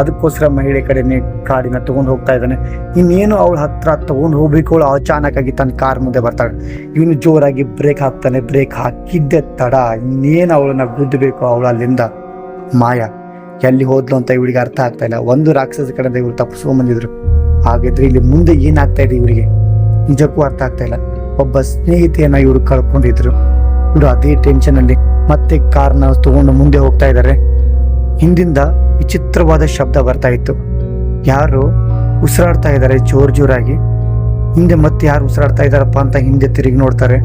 ಅದಕ್ಕೋಸ್ಕರ ಮಹಿಳೆ ಕಡೆನೇ ಕಾರಿನ ತಗೊಂಡು ಹೋಗ್ತಾ ಇದ್ದಾನೆ. ಇನ್ನೇನು ಅವಳ ಹತ್ರ ತಗೊಂಡು ಹೋಗ್ಬೇಕು, ಅವಳು ಅಚಾನಕ್ ಆಗಿ ತನ್ನ ಕಾರ್ ಮುಂದೆ ಬರ್ತಾಳೆ. ಇವನು ಜೋರಾಗಿ ಬ್ರೇಕ್ ಹಾಕ್ತಾನೆ ಬ್ರೇಕ್ ಹಾಕಿದ್ದೆ ತಡ. ಇನ್ನೇನು ಅವಳನ್ನ ಗುದ್ದಬೇಕು ಅವಳು ಅಲ್ಲಿಂದ? ಮಾಯ. ಎಲ್ಲಿ ಹೋದ್ಲು ಅಂತ ಇವಳಿಗೆ ಅರ್ಥ ಆಗ್ತಾ ಇಲ್ಲ. ಒಂದು ರಾಕ್ಷಸ ಕಡೆಯಿಂದ ಇವ್ರು ತಪ್ಪಿಸ್ಕೊಂಡ್ ಬಂದಿದ್ರು. ಹಾಗಿದ್ರೆ ಇಲ್ಲಿ ಮುಂದೆ ಏನಾಗ್ತಾ ಇದೆ ಇವರಿಗೆ? ನಿಜಕ್ಕೂ ಅರ್ಥ ಆಗ್ತಾ ಇಲ್ಲ. ಒಬ್ಬ ಸ್ನೇಹಿತೆಯನ್ನ ಇವರು ಕಳ್ಕೊಂಡಿದ್ರು. ಇವರು ಅದೇ ಟೆನ್ಷನ್ ಅಲ್ಲಿ ಮತ್ತೆ ಕಾರ್ನ ತಗೊಂಡು ಮುಂದೆ ಹೋಗ್ತಾ ಇದ್ದಾರೆ ಹಿಂದಿಂದ ವಿಚಿತ್ರವಾದ ಶಬ್ದ ಬರ್ತಾ ಇತ್ತು. ಯಾರು ಉಸಿರಾಡ್ತಾ ಇದ್ದಾರೆ ಜೋರ್ ಜೋರಾಗಿ? ಹಿಂದೆ ಮತ್ತೆ ಯಾರು ಉಸಿರಾಡ್ತಾ ಇದ್ದಾರಪ್ಪ ಅಂತ ಹಿಂದೆ ತಿರುಗಿ ನೋಡ್ತಾರೆ.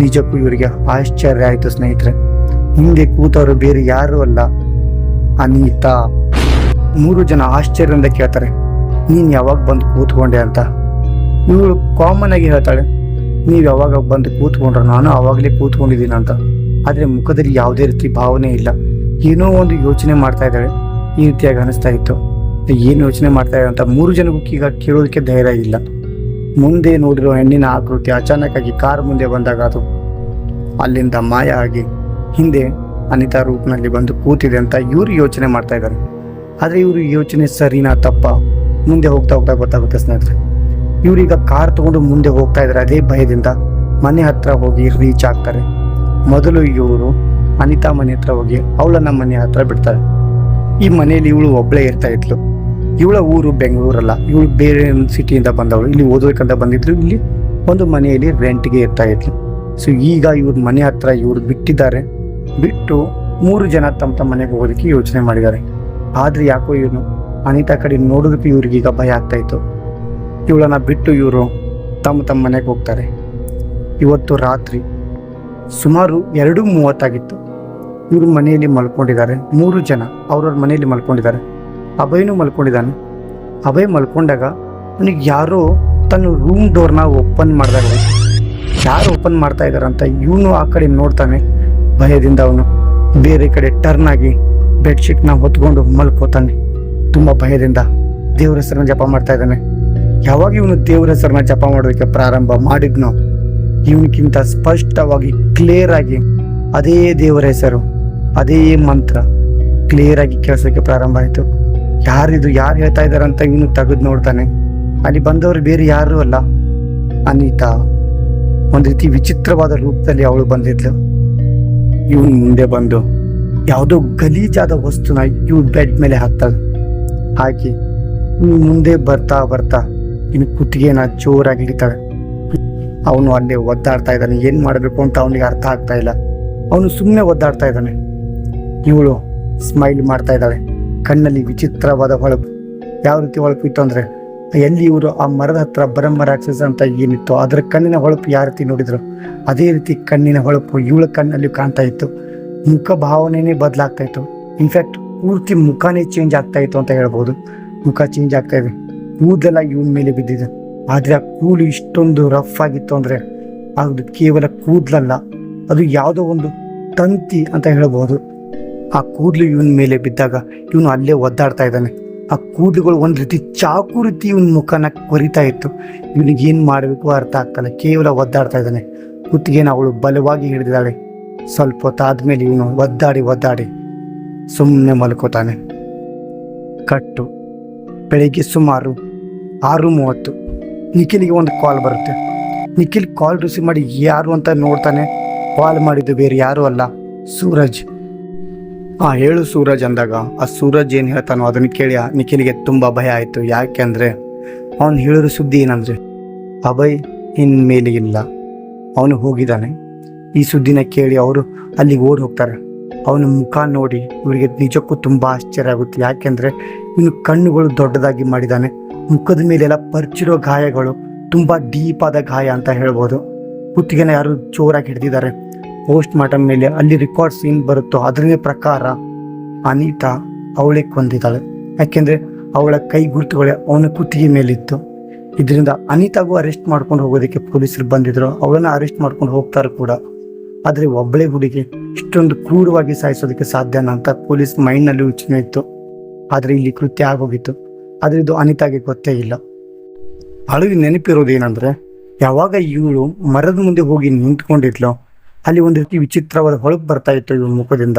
ನಿಜಕ್ಕೂ ಇವರಿಗೆ ಆಶ್ಚರ್ಯ ಆಯಿತು ಸ್ನೇಹಿತರೆ. ಹಿಂದೆ ಕೂತವರು ಬೇರೆ ಯಾರು ಅಲ್ಲ. ಅನಿತಾ. ಮೂರು ಜನ ಆಶ್ಚರ್ಯದಿಂದ ಕೇಳ್ತಾರೆ, ನೀನು ಯಾವಾಗ ಬಂದು ಕೂತ್ಕೊಂಡೆ ಅಂತ? ಇವಳು ಕಾಮನ್ ಆಗಿ ಹೇಳ್ತಾಳೆ, ನೀವು ಯಾವಾಗ ಬಂದು ಕೂತ್ಕೊಂಡ್ರೆ? ನಾನು ಅವಾಗಲೇ ಕೂತ್ಕೊಂಡಿದ್ದೀನಿ ಅಂತ. ಆದ್ರೆ ಮುಖದಲ್ಲಿ ಯಾವುದೇ ರೀತಿ ಭಾವನೆ ಇಲ್ಲ. ಏನೋ ಒಂದು ಯೋಚನೆ ಮಾಡ್ತಾ ಇದ್ದಾಳೆ. ಈ ರೀತಿಯಾಗಿ ಅನಿಸ್ತಾ ಇತ್ತು. ಏನು ಯೋಚನೆ ಮಾಡ್ತಾ ಇದ್ದಾರೆ ಅಂತ ಮೂರು ಜನಕ್ಕೂ ಈಗ ಕೇಳೋದಕ್ಕೆ ಧೈರ್ಯ ಇಲ್ಲ. ಮುಂದೆ ನೋಡಿರೋ ಹೆಣ್ಣಿನ ಆಕೃತಿ ಅಚಾನಕ್ ಆಗಿ ಕಾರ್ ಮುಂದೆ ಬಂದಾಗ ಅದು ಅಲ್ಲಿಂದ ಮಾಯ ಆಗಿ ಹಿಂದೆ ಅನಿತಾ ರೂಪ್ನಲ್ಲಿ ಬಂದು ಕೂತಿದೆ ಅಂತ ಇವರು ಯೋಚನೆ ಮಾಡ್ತಾ ಇದ್ದಾರೆ. ಆದರೆ ಇವರು ಯೋಚನೆ ಸರಿನಾ ತಪ್ಪ? ಮುಂದೆ ಹೋಗ್ತಾ ಹೋಗ್ತಾ ಗೊತ್ತಾಗುತ್ತೆ ಸ್ನೇಹಿತರೆ. ಇವರೀಗ ಕಾರ್ ತಗೊಂಡು ಮುಂದೆ ಹೋಗ್ತಾ ಇದ್ದಾರೆ, ಅದೇ ಭಯದಿಂದ ಮನೆ ಹತ್ರ ಹೋಗಿ ರೀಚ್ ಆಗ್ತಾರೆ. ಮೊದಲು ಇವರು ಅನಿತಾ ಮನೆ ಹತ್ರ ಹೋಗಿ ಅವಳನ್ನ ಮನೆ ಹತ್ರ ಬಿಡ್ತಾರೆ. ಈ ಮನೆಯಲ್ಲಿ ಇವಳು ಒಬ್ಬಳೇ ಇರ್ತಾ ಇದ್ಲು. ಇವಳ ಊರು ಬೆಂಗಳೂರಲ್ಲ. ಇವಳು ಬೇರೆ ಸಿಟಿಯಿಂದ ಬಂದವಳು. ಇಲ್ಲಿ ಓದಬೇಕಂತ ಬಂದಿದ್ರು. ಇಲ್ಲಿ ಒಂದು ಮನೆಯಲ್ಲಿ ರೆಂಟ್ಗೆ ಇರ್ತಾ ಇದ್ಲು. ಸೊ ಈಗ ಇವ್ರ ಮನೆ ಹತ್ರ ಇವ್ರು ಬಿಟ್ಟಿದ್ದಾರೆ. ಬಿಟ್ಟು ಮೂರು ಜನ ತಮ್ಮ ತಮ್ಮ ಮನೆಗೆ ಹೋಗೋದಕ್ಕೆ ಯೋಚನೆ ಮಾಡಿದ್ದಾರೆ. ಆದ್ರೆ ಯಾಕೋ ಇವನು ಅನಿತಾ ಕಡೆ ನೋಡೋದಕ್ಕೆ ಈಗ ಭಯ ಆಗ್ತಾ ಇತ್ತು. ಇವಳನ್ನ ಬಿಟ್ಟು ಇವರು ತಮ್ಮ ತಮ್ಮ ಮನೆಗೆ ಹೋಗ್ತಾರೆ. ಇವತ್ತು ರಾತ್ರಿ ಸುಮಾರು ಎರಡು ಮೂವತ್ತಾಗಿತ್ತು. ಇವರು ಮನೆಯಲ್ಲಿ ಮಲ್ಕೊಂಡಿದ್ದಾರೆ. ಮೂರು ಜನ ಅವ್ರವ್ರ ಮನೆಯಲ್ಲಿ ಮಲ್ಕೊಂಡಿದ್ದಾರೆ. ಅಭಯನೂ ಮಲ್ಕೊಂಡಿದ್ದಾನೆ. ಅಭಯ್ ಮಲ್ಕೊಂಡಾಗ ಅವನಿಗೆ ಯಾರೋ ತನ್ನ ರೂಮ್ ಡೋರ್ನ ಓಪನ್ ಮಾಡಿದಾಗ, ಯಾರು ಓಪನ್ ಮಾಡ್ತಾ ಇದ್ದಾರೆ ಅಂತ ಇವನು ಆ ಕಡೆ ನೋಡ್ತಾನೆ. ಭಯದಿಂದ ಅವನು ಬೇರೆ ಕಡೆ ಟರ್ನ್ ಆಗಿ ಬೆಡ್ಶೀಟ್ನ ಹೊತ್ಕೊಂಡು ಮಲ್ಕೋತಾನೆ. ತುಂಬಾ ಭಯದಿಂದ ದೇವ್ರ ಹೆಸರನ್ನ ಜಪ ಮಾಡ್ತಾ ಇದ್ದಾನೆ. ಯಾವಾಗ ಇವನು ದೇವ್ರ ಹೆಸರನ್ನ ಜಪ ಮಾಡೋದಕ್ಕೆ ಪ್ರಾರಂಭ ಮಾಡಿದ್ನೋ, ಇವನಿಗಿಂತ ಸ್ಪಷ್ಟವಾಗಿ ಕ್ಲಿಯರ್ ಆಗಿ ಅದೇ ದೇವರ ಹೆಸರು. ಅದೇ ಮಂತ್ರ ಕ್ಲಿಯರ್ ಆಗಿ ಕೇಳಿಸೋಕೆ ಪ್ರಾರಂಭ ಆಯಿತು. ಯಾರಿದು ಯಾರು ಹೇಳ್ತಾ ಇದ್ದಾರೆ ಅಂತ ಇವನು ತೆಗೆದು ನೋಡ್ತಾನೆ. ಅಲ್ಲಿ ಬಂದವರು ಬೇರೆ ಯಾರು ಅಲ್ಲ. ಅನಿತಾ. ಒಂದು ರೀತಿ ವಿಚಿತ್ರವಾದ ರೂಪದಲ್ಲಿ ಅವಳು ಬಂದಿದ್ಲು. ಇವನು ಮುಂದೆ ಬಂದು ಯಾವುದೋ ಗಲೀಜಾದ ವಸ್ತುನ ಇವ್ ಬೆಡ್ ಮೇಲೆ ಹಾಕ್ತಾಳೆ. ಹಾಕಿ ಇವ್ ಮುಂದೆ ಬರ್ತಾ ಬರ್ತಾ ಇನ್ನು ಕುತ್ತಿಗೆನ ಜೋರಾಗಿ ಹಿಡಿತಾಳೆ ಅವನು ಅಲ್ಲೇ ಒದ್ದಾಡ್ತಾ ಇದ್ದಾನೆ. ಏನ್ ಮಾಡಬೇಕು ಅಂತ ಅವನಿಗೆ ಅರ್ಥ ಆಗ್ತಾ ಇಲ್ಲ. ಅವನು ಸುಮ್ಮನೆ ಒದ್ದಾಡ್ತಾ ಇದ್ದಾನೆ. ಇವಳು ಸ್ಮೈಲ್ ಮಾಡ್ತಾ ಇದ್ದಾಳೆ. ಕಣ್ಣಲ್ಲಿ ವಿಚಿತ್ರವಾದ ಹೊಳಪು. ಯಾವ ರೀತಿ ಹೊಳಪು ಇತ್ತು ಅಂದ್ರೆ, ಎಲ್ಲಿ ಇವರು ಆ ಮರದ ಹತ್ರ ಬ್ರಹ್ಮ ರಾಕ್ಷಸ ಅಂತ ಏನಿತ್ತು ಅದರ ಕಣ್ಣಿನ ಹೊಳಪು ಯಾವ ರೀತಿ ನೋಡಿದ್ರು? ಅದೇ ರೀತಿ ಕಣ್ಣಿನ ಹೊಳಪು ಇವಳ ಕಣ್ಣಲ್ಲಿ ಕಾಣ್ತಾ ಇತ್ತು. ಮುಖ ಭಾವನೆನೇ ಬದಲಾಗ್ತಾ ಇತ್ತು. ಇನ್ಫ್ಯಾಕ್ಟ್ ಪೂರ್ತಿ ಮುಖನೇ ಚೇಂಜ್ ಆಗ್ತಾ ಇತ್ತು ಅಂತ ಹೇಳ್ಬೋದು. ಮುಖ ಚೇಂಜ್ ಆಗ್ತಾ ಇದೆ. ಕೂದಲೆಲ್ಲ ಇವನ ಮೇಲೆ ಬಿದ್ದಿದೆ. ಆದ್ರೆ ಆ ಕೂಲು ಇಷ್ಟೊಂದು ರಫ್ ಆಗಿತ್ತು ಅಂದ್ರೆ, ಅದು ಕೇವಲ ಕೂದಲಲ್ಲ. ಅದು ಯಾವುದೋ ಒಂದು ತಂತಿ ಅಂತ ಹೇಳ್ಬೋದು. ಆ ಕೂದಲು ಇವನ ಮೇಲೆ ಬಿದ್ದಾಗ ಇವನು ಅಲ್ಲೇ ಒದ್ದಾಡ್ತಾ ಇದ್ದಾನೆ. ಆ ಕೂದಲುಗಳು ಒಂದು ರೀತಿ ಚಾಕು ರೀತಿ ಇವನ ಮುಖನ ಕೊರಿತಾ ಇತ್ತು. ಇವನಿಗೆ ಏನು ಮಾಡಬೇಕು ಅರ್ಥ ಆಗ್ತಲ್ಲ. ಕೇವಲ ಒದ್ದಾಡ್ತಾ ಇದ್ದಾನೆ. ಕುತ್ತಿಗೆನ ಅವಳು ಬಲವಾಗಿ ಹಿಡಿದಿದ್ದಾಳೆ. ಸ್ವಲ್ಪ ಹೊತ್ತಾದ್ಮೇಲೆ ಇವನು ಒದ್ದಾಡಿ ಒದ್ದಾಡಿ ಸುಮ್ಮನೆ ಮಲ್ಕೋತಾನೆ. ಕಟ್ಟು. ಬೆಳಿಗ್ಗೆ ಸುಮಾರು ಆರು ಮೂವತ್ತು. ನಿಖಿಲ್ಗೆ ಒಂದು ಕಾಲ್ ಬರುತ್ತೆ. ನಿಖಿಲ್ ಕಾಲ್ ರಿಸೀವ್ ಮಾಡಿ ಯಾರು ಅಂತ ನೋಡ್ತಾನೆ. ಕಾಲ್ ಮಾಡಿದ್ದು ಬೇರೆ ಯಾರು ಅಲ್ಲ. ಸೂರಜ್. ಆ ಹೇಳು ಸೂರಜ್ ಅಂದಾಗ ಆ ಸೂರಜ್ ಏನು ಹೇಳ್ತಾನೋ ಅದನ್ನು ಕೇಳಿ ನಿಖಿಲ್ಗೆ ತುಂಬ ಭಯ ಆಯಿತು. ಯಾಕೆಂದರೆ ಅವನು ಹೇಳಿರೋ ಸುದ್ದಿ ಏನಂದ್ರೆ, ಅಭಯ್ ಇನ್ಮೇಲೆ ಇಲ್ಲ ಅವನು ಹೋಗಿದ್ದಾನೆ. ಈ ಸುದ್ದಿನ ಕೇಳಿ ಅವರು ಅಲ್ಲಿಗೆ ಓಡಿ ಹೋಗ್ತಾರೆ. ಅವನ ಮುಖ ನೋಡಿ ಇವರಿಗೆ ನಿಜಕ್ಕೂ ತುಂಬ ಆಶ್ಚರ್ಯ ಆಗುತ್ತೆ. ಯಾಕೆಂದ್ರೆ ಇವನು ಕಣ್ಣುಗಳು ದೊಡ್ಡದಾಗಿ ಮಾಡಿದ್ದಾನೆ. ಮುಖದ ಮೇಲೆಲ್ಲ ಪರ್ಚಿರೋ ಗಾಯಗಳು, ತುಂಬ ಡೀಪ್ ಗಾಯ ಅಂತ ಹೇಳ್ಬೋದು. ಕುತ್ತಿಗೆನ ಯಾರು ಜೋರಾಗಿ ಹಿಡಿದಿದ್ದಾರೆ. ಪೋಸ್ಟ್ ಮಾರ್ಟಮ್ ಮೇಲೆ ಅಲ್ಲಿ ರೆಕಾರ್ಡ್ಸ್ ಏನ್ ಬರುತ್ತೋ ಅದರ ಪ್ರಕಾರ ಅನಿತಾ ಅವಳೇ ಕೊಂದಿದ್ದಾಳೆ. ಯಾಕೆಂದ್ರೆ ಅವಳ ಕೈ ಗುರುತುಗಳೇ ಅವನ ಕುತ್ತಿಗೆ ಮೇಲಿತ್ತು. ಇದರಿಂದ ಅನಿತಾಗೂ ಅರೆಸ್ಟ್ ಮಾಡ್ಕೊಂಡು ಹೋಗೋದಕ್ಕೆ ಪೊಲೀಸರು ಬಂದಿದ್ರು. ಅವಳನ್ನ ಅರೆಸ್ಟ್ ಮಾಡ್ಕೊಂಡು ಹೋಗ್ತಾರೆ ಕೂಡ. ಆದ್ರೆ ಒಬ್ಬಳೇ ಹುಡುಗಿ ಇಷ್ಟೊಂದು ಕ್ರೂರವಾಗಿ ಸಾಯಿಸೋದಕ್ಕೆ ಸಾಧ್ಯನಾ ಅಂತ ಪೊಲೀಸ್ ಮೈಂಡ್ನಲ್ಲಿ ಯೋಚನೆ ಇತ್ತು. ಆದ್ರೆ ಇಲ್ಲಿ ಕೃತ್ಯ ಆಗೋಗಿತ್ತು. ಆದ್ರೆ ಇದು ಅನಿತಾಗೆ ಗೊತ್ತೇ ಇಲ್ಲ. ಅಳವಿ ನೆನಪಿರೋದು ಏನಂದ್ರೆ ಯಾವಾಗ ಇವಳು ಮರದ ಮುಂದೆ ಹೋಗಿ ನಿಂತ್ಕೊಂಡಿದ್ಲು ಅಲ್ಲಿ ಒಂದು ರೀತಿ ವಿಚಿತ್ರವಾದ ಹೊಳಪು ಬರ್ತಾ ಇತ್ತು ಇವಳ ಮುಖದಿಂದ.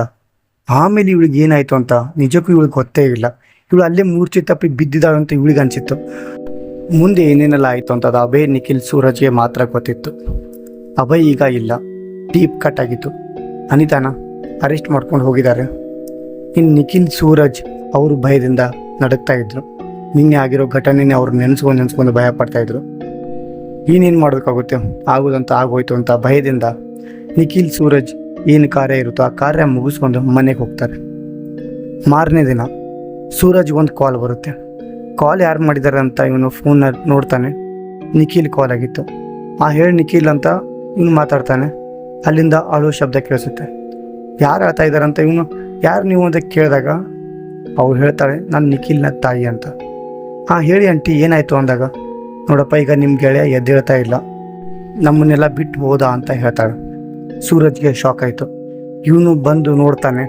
ಆಮೇಲೆ ಇವಳಿಗೆ ಏನಾಯ್ತು ಅಂತ ನಿಜಕ್ಕೂ ಇವಳಿಗೆ ಗೊತ್ತೇ ಇಲ್ಲ. ಇವಳು ಅಲ್ಲೇ ಮೂರ್ಛೆ ತಪ್ಪಿ ಬಿದ್ದಿದ್ದಾಳೆ ಅಂತ ಇವಳಿಗೆ ಅನ್ಸಿತ್ತು. ಮುಂದೆ ಏನೇನೆಲ್ಲ ಆಯ್ತು ಅಂತ ಅದು ಅಭಯ್, ನಿಖಿಲ್, ಸೂರಜ್ಗೆ ಮಾತ್ರ ಗೊತ್ತಿತ್ತು. ಅಭಯ್ ಈಗ ಇಲ್ಲ. ಡೀಪ್ ಕಟ್ ಆಗಿತ್ತು. ಅನಿತಾನ ಅರೆಸ್ಟ್ ಮಾಡ್ಕೊಂಡು ಹೋಗಿದ್ದಾರೆ. ಇನ್ನು ನಿಖಿಲ್, ಸೂರಜ್ ಅವರು ಭಯದಿಂದ ನಡಕ್ತಾ ಇದ್ರು. ನಿನ್ನೆ ಆಗಿರೋ ಘಟನೆನೇ ಅವ್ರು ನೆನೆಸ್ಕೊಂಡು ನೆನೆಸ್ಕೊಂಡು ಭಯ ಪಡ್ತಾ ಇದ್ರು. ಏನೇನು ಮಾಡೋದಕ್ಕಾಗುತ್ತೆ ಆಗೋದಂತ ಆಗೋಯ್ತು ಅಂತ ಭಯದಿಂದ ನಿಖಿಲ್ ಸೂರಜ್ ಏನು ಕಾರ್ಯ ಇರುತ್ತೋ ಆ ಕಾರ್ಯ ಮುಗಿಸ್ಕೊಂಡು ಮನೆಗೆ ಹೋಗ್ತಾರೆ. ಮಾರನೇ ದಿನ ಸೂರಜ್ ಒಂದು ಕಾಲ್ ಬರುತ್ತೆ. ಕಾಲ್ ಯಾರು ಮಾಡಿದ್ದಾರೆ ಅಂತ ಇವನು ಫೋನ್ ನೋಡ್ತಾನೆ. ನಿಖಿಲ್ ಕಾಲ್ ಆಗಿತ್ತು. ಆ ಹೇಳಿ ನಿಖಿಲ್ ಅಂತ ಇವನು ಮಾತಾಡ್ತಾನೆ. ಅಲ್ಲಿಂದ ಅಳು ಶಬ್ದ ಕೇಳಿಸುತ್ತೆ. ಯಾರು ಹೇಳ್ತಾ ಇದ್ದಾರೆ ಅಂತ ಇವನು, ಯಾರು ನೀವು ಅಂತ ಕೇಳಿದಾಗ ಅವ್ರು ಹೇಳ್ತಾಳೆ, ನಾನು ನಿಖಿಲ್ನ ತಾಯಿ ಅಂತ. ಆ ಹೇಳಿ ಆಂಟಿ ಏನಾಯಿತು ಅಂದಾಗ, ನೋಡಪ್ಪ, ಈಗ ನಿಮ್ಮ ಗೆಳೆಯ ಎದ್ದೇಳ್ತಾ ಇಲ್ಲ. ನಮ್ಮನ್ನೆಲ್ಲ ಬಿಟ್ಟು ಹೋದ ಅಂತ ಹೇಳ್ತಾಳೆ. ಸೂರಜ್ಗೆ ಶಾಕ್ ಆಯಿತು. ಇವನು ಬಂದು ನೋಡ್ತಾನೆ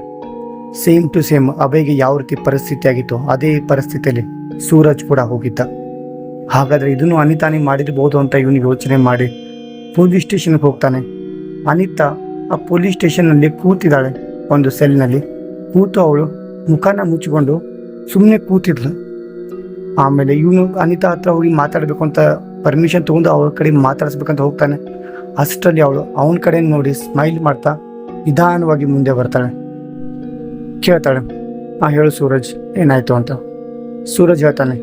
ಸೇಮ್ ಟು ಸೇಮ್ ಅಭಯ್ಗೆ ಯಾವ ರೀತಿ ಪರಿಸ್ಥಿತಿ ಆಗಿತ್ತು ಅದೇ ಪರಿಸ್ಥಿತಿಯಲ್ಲಿ ಸೂರಜ್ ಕೂಡ ಹೋಗಿದ್ದ. ಹಾಗಾದರೆ ಇದನ್ನು ಅನಿತಾನಿ ಮಾಡಿರ್ಬೋದು ಅಂತ ಇವನು ಯೋಚನೆ ಮಾಡಿ ಪೊಲೀಸ್ ಸ್ಟೇಷನ್ಗೆ ಹೋಗ್ತಾನೆ. ಅನಿತಾ ಆ ಪೊಲೀಸ್ ಸ್ಟೇಷನ್ನಲ್ಲಿ ಕೂತಿದ್ದಾಳೆ ಒಂದು ಸೆಲ್ನಲ್ಲಿ ಕೂತು ಅವಳು ಮುಖನ ಮುಚ್ಚಿಕೊಂಡು ಸುಮ್ಮನೆ ಕೂತಿದ್ಲು. ಆಮೇಲೆ ಇವನು ಅನಿತಾ ಹತ್ರ ಹೋಗಿ ಮಾತಾಡಬೇಕು ಅಂತ ಪರ್ಮಿಷನ್ ತೊಗೊಂಡು ಅವಳ ಕಡೆ ಮಾತಾಡಿಸ್ಬೇಕಂತ ಹೋಗ್ತಾನೆ. ಅಷ್ಟರಲ್ಲಿ ಅವಳು ಅವನ ಕಡೆ ನೋಡಿ ಸ್ಮೈಲ್ ಮಾಡ್ತಾ ನಿಧಾನವಾಗಿ ಮುಂದೆ ಬರ್ತಾಳೆ. ಕೇಳ್ತಾಳೆ, ಆ, ಹೇಳು ಸೂರಜ್, ಏನಾಯಿತು ಅಂತ. ಸೂರಜ್ ಹೇಳ್ತಾನೆ,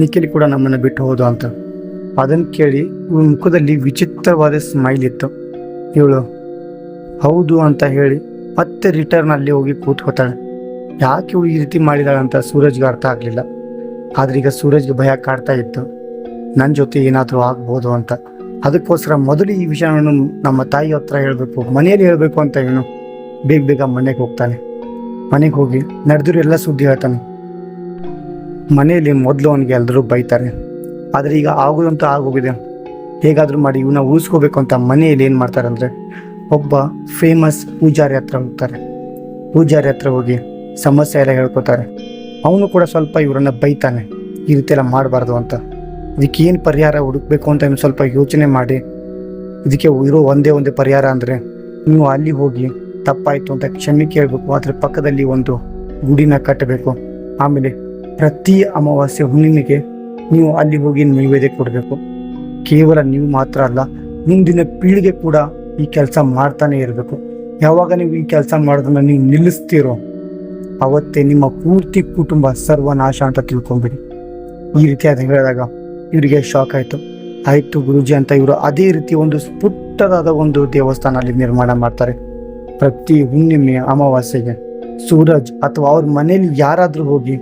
ನಿಖಿಲ್ ಕೂಡ ನಮ್ಮನ್ನು ಬಿಟ್ಟು ಹೋದು ಅಂತ. ಅದನ್ನು ಕೇಳಿ ಇವಳ ಮುಖದಲ್ಲಿ ವಿಚಿತ್ರವಾದ ಸ್ಮೈಲ್ ಇತ್ತು. ಇವಳು, ಹೌದು ಅಂತ ಹೇಳಿ ಮತ್ತೆ ರಿಟರ್ನ್ ಅಲ್ಲಿ ಹೋಗಿ ಕೂತ್ಕೋತಾಳೆ. ಯಾಕೆ ಇವಳು ಈ ರೀತಿ ಮಾಡಿದಾಳೆ ಅಂತ ಸೂರಜ್ಗೆ ಅರ್ಥ ಆಗಲಿಲ್ಲ. ಆದ್ರೆ ಈಗ ಸೂರಜ್ಗೆ ಭಯ ಕಾಡ್ತಾ ಇತ್ತು. ನನ್ನ ಜೊತೆ ಏನಾದರೂ ಆಗ್ಬೋದು ಅಂತ. ಅದಕ್ಕೋಸ್ಕರ ಮೊದಲು ಈ ವಿಷಯವನ್ನು ನಮ್ಮ ತಾಯಿ ಹತ್ರ ಹೇಳಬೇಕು, ಮನೆಯಲ್ಲಿ ಹೇಳಬೇಕು ಅಂತ ಏನು ಬೇಗ ಬೇಗ ಮನೆಗೆ ಹೋಗ್ತಾನೆ. ಮನೆಗೆ ಹೋಗಿ ನಡೆದ್ರು ಎಲ್ಲ ಸುದ್ದಿ ಹೇಳ್ತಾನೆ. ಮನೆಯಲ್ಲಿ ಮೊದಲು ಅವನಿಗೆ ಎಲ್ಲರೂ ಬೈತಾರೆ. ಆದರೆ ಈಗ ಆಗೋದಂತೂ ಆಗೋಗಿದೆ. ಹೇಗಾದರೂ ಮಾಡಿ ಇವನ್ನ ಉಳಿಸ್ಕೋಬೇಕು ಅಂತ ಮನೆಯಲ್ಲಿ ಏನು ಮಾಡ್ತಾರೆ ಅಂದರೆ ಒಬ್ಬ ಫೇಮಸ್ ಪೂಜಾರಿ ಹತ್ರ ಹೋಗ್ತಾರೆ. ಪೂಜಾರಿ ಹತ್ರ ಹೋಗಿ ಸಮಸ್ಯೆ ಎಲ್ಲ ಹೇಳ್ಕೊತಾರೆ. ಅವನು ಕೂಡ ಸ್ವಲ್ಪ ಇವರನ್ನ ಬೈತಾನೆ. ಈ ರೀತಿ ಎಲ್ಲ ಮಾಡಬಾರ್ದು ಅಂತ. ಇದಕ್ಕೆ ಏನು ಪರಿಹಾರ ಹುಡುಕ್ಬೇಕು ಅಂತ ಇನ್ನು ಸ್ವಲ್ಪ ಯೋಚನೆ ಮಾಡಿ. ಇದಕ್ಕೆ ಇರೋ ಒಂದೇ ಒಂದೇ ಪರಿಹಾರ ಅಂದರೆ ನೀವು ಅಲ್ಲಿ ಹೋಗಿ ತಪ್ಪಾಯಿತು ಅಂತ ಕ್ಷಮೆ ಕೇಳಬೇಕು. ಅದರ ಪಕ್ಕದಲ್ಲಿ ಒಂದು ಗುಡಿನ ಕಟ್ಟಬೇಕು. ಆಮೇಲೆ ಪ್ರತಿ ಅಮಾವಾಸ್ಯೆ ಹುಣ್ಣಿಮೆಗೆ ನೀವು ಅಲ್ಲಿ ಹೋಗಿ ನೈವೇದ್ಯ ಕೊಡಬೇಕು. ಕೇವಲ ನೀವು ಮಾತ್ರ ಅಲ್ಲ, ಮುಂದಿನ ಪೀಳಿಗೆ ಕೂಡ ಈ ಕೆಲಸ ಮಾಡ್ತಾನೆ ಇರಬೇಕು. ಯಾವಾಗ ನೀವು ಈ ಕೆಲಸ ಮಾಡೋದನ್ನ ನೀವು ನಿಲ್ಲಿಸ್ತೀರೋ ಅವತ್ತೇ ನಿಮ್ಮ ಪೂರ್ತಿ ಕುಟುಂಬ ಸರ್ವನಾಶ ಅಂತ ತಿಳ್ಕೊಂಬಿಡಿ ಈ ರೀತಿಯಾದ ಹೇಳಿದಾಗ ಇವರಿಗೆ ಶಾಕ್ ಆಯಿತು. ಆಯಿತು ಗುರುಜಿ ಅಂತ ಇವರು ಅದೇ ರೀತಿ ಒಂದು ಪುಟ್ಟದಾದ ಒಂದು ದೇವಸ್ಥಾನ ಅಲ್ಲಿ ನಿರ್ಮಾಣ ಮಾಡ್ತಾರೆ. ಪ್ರತಿ ಹುಣ್ಣಿಮೆ, ಅಮಾವಾಸ್ಯೆಗೆ ಸೂರಜ್ ಅಥವಾ ಅವ್ರ ಮನೇಲಿ ಯಾರಾದರೂ ಹೋಗಿ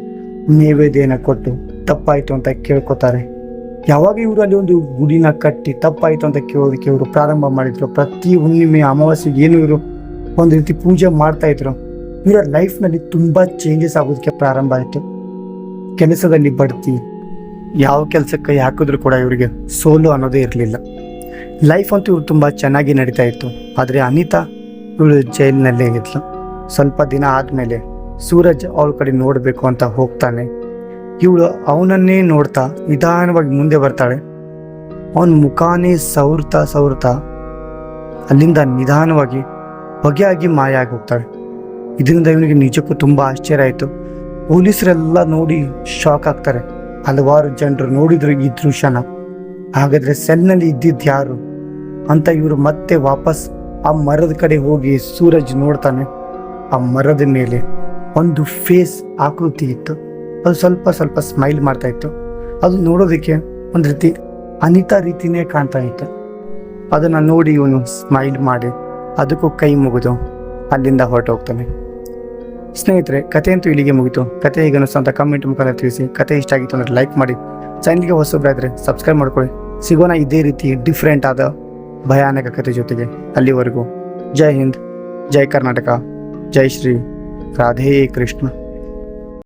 ನೈವೇದ್ಯನ ಕೊಟ್ಟು ತಪ್ಪಾಯಿತು ಅಂತ ಕೇಳ್ಕೊತಾರೆ. ಯಾವಾಗ ಇವರು ಅಲ್ಲಿ ಒಂದು ಗುಡಿನ ಕಟ್ಟಿ ತಪ್ಪಾಯಿತು ಅಂತ ಕೇಳೋದಕ್ಕೆ ಇವರು ಪ್ರಾರಂಭ ಮಾಡಿದ್ರು. ಪ್ರತಿ ಹುಣ್ಣಿಮೆ, ಅಮಾವಾಸ್ಯೆಗೆ ಏನು ಇವರು ಒಂದು ರೀತಿ ಪೂಜೆ ಮಾಡ್ತಾ ಇದ್ರು. ಇವರ ಲೈಫ್ನಲ್ಲಿ ತುಂಬ ಚೇಂಜಸ್ ಆಗೋದಕ್ಕೆ ಪ್ರಾರಂಭ ಆಯಿತು. ಕೆಲಸದಲ್ಲಿ ಬಡ್ತಿ ಯಾವ ಕೆಲಸಕ್ಕೆ ಹಾಕಿದ್ರು ಕೂಡ ಇವರಿಗೆ ಸೋಲು ಅನ್ನೋದೇ ಇರಲಿಲ್ಲ. ಲೈಫ್ ಅಂತೂ ಇವ್ರು ತುಂಬ ಚೆನ್ನಾಗಿ ನಡೀತಾ ಇತ್ತು. ಆದರೆ ಅನಿತಾ ಇವಳು ಜೈಲಿನಲ್ಲೇ ಇದ್ಲು. ಸ್ವಲ್ಪ ದಿನ ಆದಮೇಲೆ ಸೂರಜ್ ಅವಳ ಕಡೆ ನೋಡಬೇಕು ಅಂತ ಹೋಗ್ತಾನೆ. ಇವಳು ಅವನನ್ನೇ ನೋಡ್ತಾ ನಿಧಾನವಾಗಿ ಮುಂದೆ ಬರ್ತಾಳೆ. ಅವನ ಮುಖಾನೇ ಸವರ್ತಾ ಸವರ್ತಾ ಅಲ್ಲಿಂದ ನಿಧಾನವಾಗಿ ಹೊಗೆಯಾಗಿ ಮಾಯ ಹೋಗ್ತಾಳೆ ಇದರಿಂದ ಇವನಿಗೆ ನಿಜಕ್ಕೂ ತುಂಬ ಆಶ್ಚರ್ಯ ಆಯಿತು. ಪೊಲೀಸರೆಲ್ಲ ನೋಡಿ ಶಾಕ್ ಆಗ್ತಾರೆ. ಹಲವಾರು ಜನರು ನೋಡಿದ್ರು ಈ ದೃಶ್ಯನ. ಹಾಗಾದ್ರೆ ಸೆಲ್ನಲ್ಲಿ ಇದ್ದಿದ್ದು ಯಾರು? ಅಂತ ಇವರು ಮತ್ತೆ ವಾಪಸ್ ಆ ಮರದ ಕಡೆ ಹೋಗಿ ಸೂರಜ್ ನೋಡ್ತಾನೆ. ಆ ಮರದ ಮೇಲೆ ಒಂದು ಫೇಸ್ ಆಕೃತಿ ಇತ್ತು. ಅದು ಸ್ವಲ್ಪ ಸ್ವಲ್ಪ ಸ್ಮೈಲ್ ಮಾಡ್ತಾ ಇತ್ತು. ಅದು ನೋಡೋದಕ್ಕೆ ಒಂದು ರೀತಿ ಅನಿತಾ ರೀತಿನೇ ಕಾಣ್ತಾ ಇತ್ತು. ಅದನ್ನು ನೋಡಿ ಇವನು ಸ್ಮೈಲ್ ಮಾಡಿ, ಅದಕ್ಕೂ ಕೈ ಮುಗಿದು ಅಲ್ಲಿಂದ ಹೊರಟೋಗ್ತಾನೆ. ಸ್ನೇಹಿತರೆ ಕಥೆಯಂತೂ ಇಲ್ಲಿಗೆ ಮುಗಿತು. ಕತೆ ಈಗ ಅಂತ ಕಮೆಂಟ್ ಮುಖಾಂತರ ತಿಳಿಸಿ. ಕತೆ ಇಷ್ಟ ಆಗಿತ್ತು ಅಂದರೆ ಲೈಕ್ ಮಾಡಿ. ಚಾನಲ್ಗೆ ಹೊಸಬ್ರಾದರೆ ಸಬ್ಸ್ಕ್ರೈಬ್ ಮಾಡ್ಕೊಳ್ಳಿ. ಸಿಗೋಣ ಇದೇ ರೀತಿ ಡಿಫ್ರೆಂಟ್ ಆದ ಭಯಾನಕ ಕತೆ ಜೊತೆಗೆ ಅಲ್ಲಿವರೆಗೂ. ಜೈ ಹಿಂದ್, ಜೈ ಕರ್ನಾಟಕ, ಜೈ ಶ್ರೀ ರಾಧೇ ಕೃಷ್ಣ.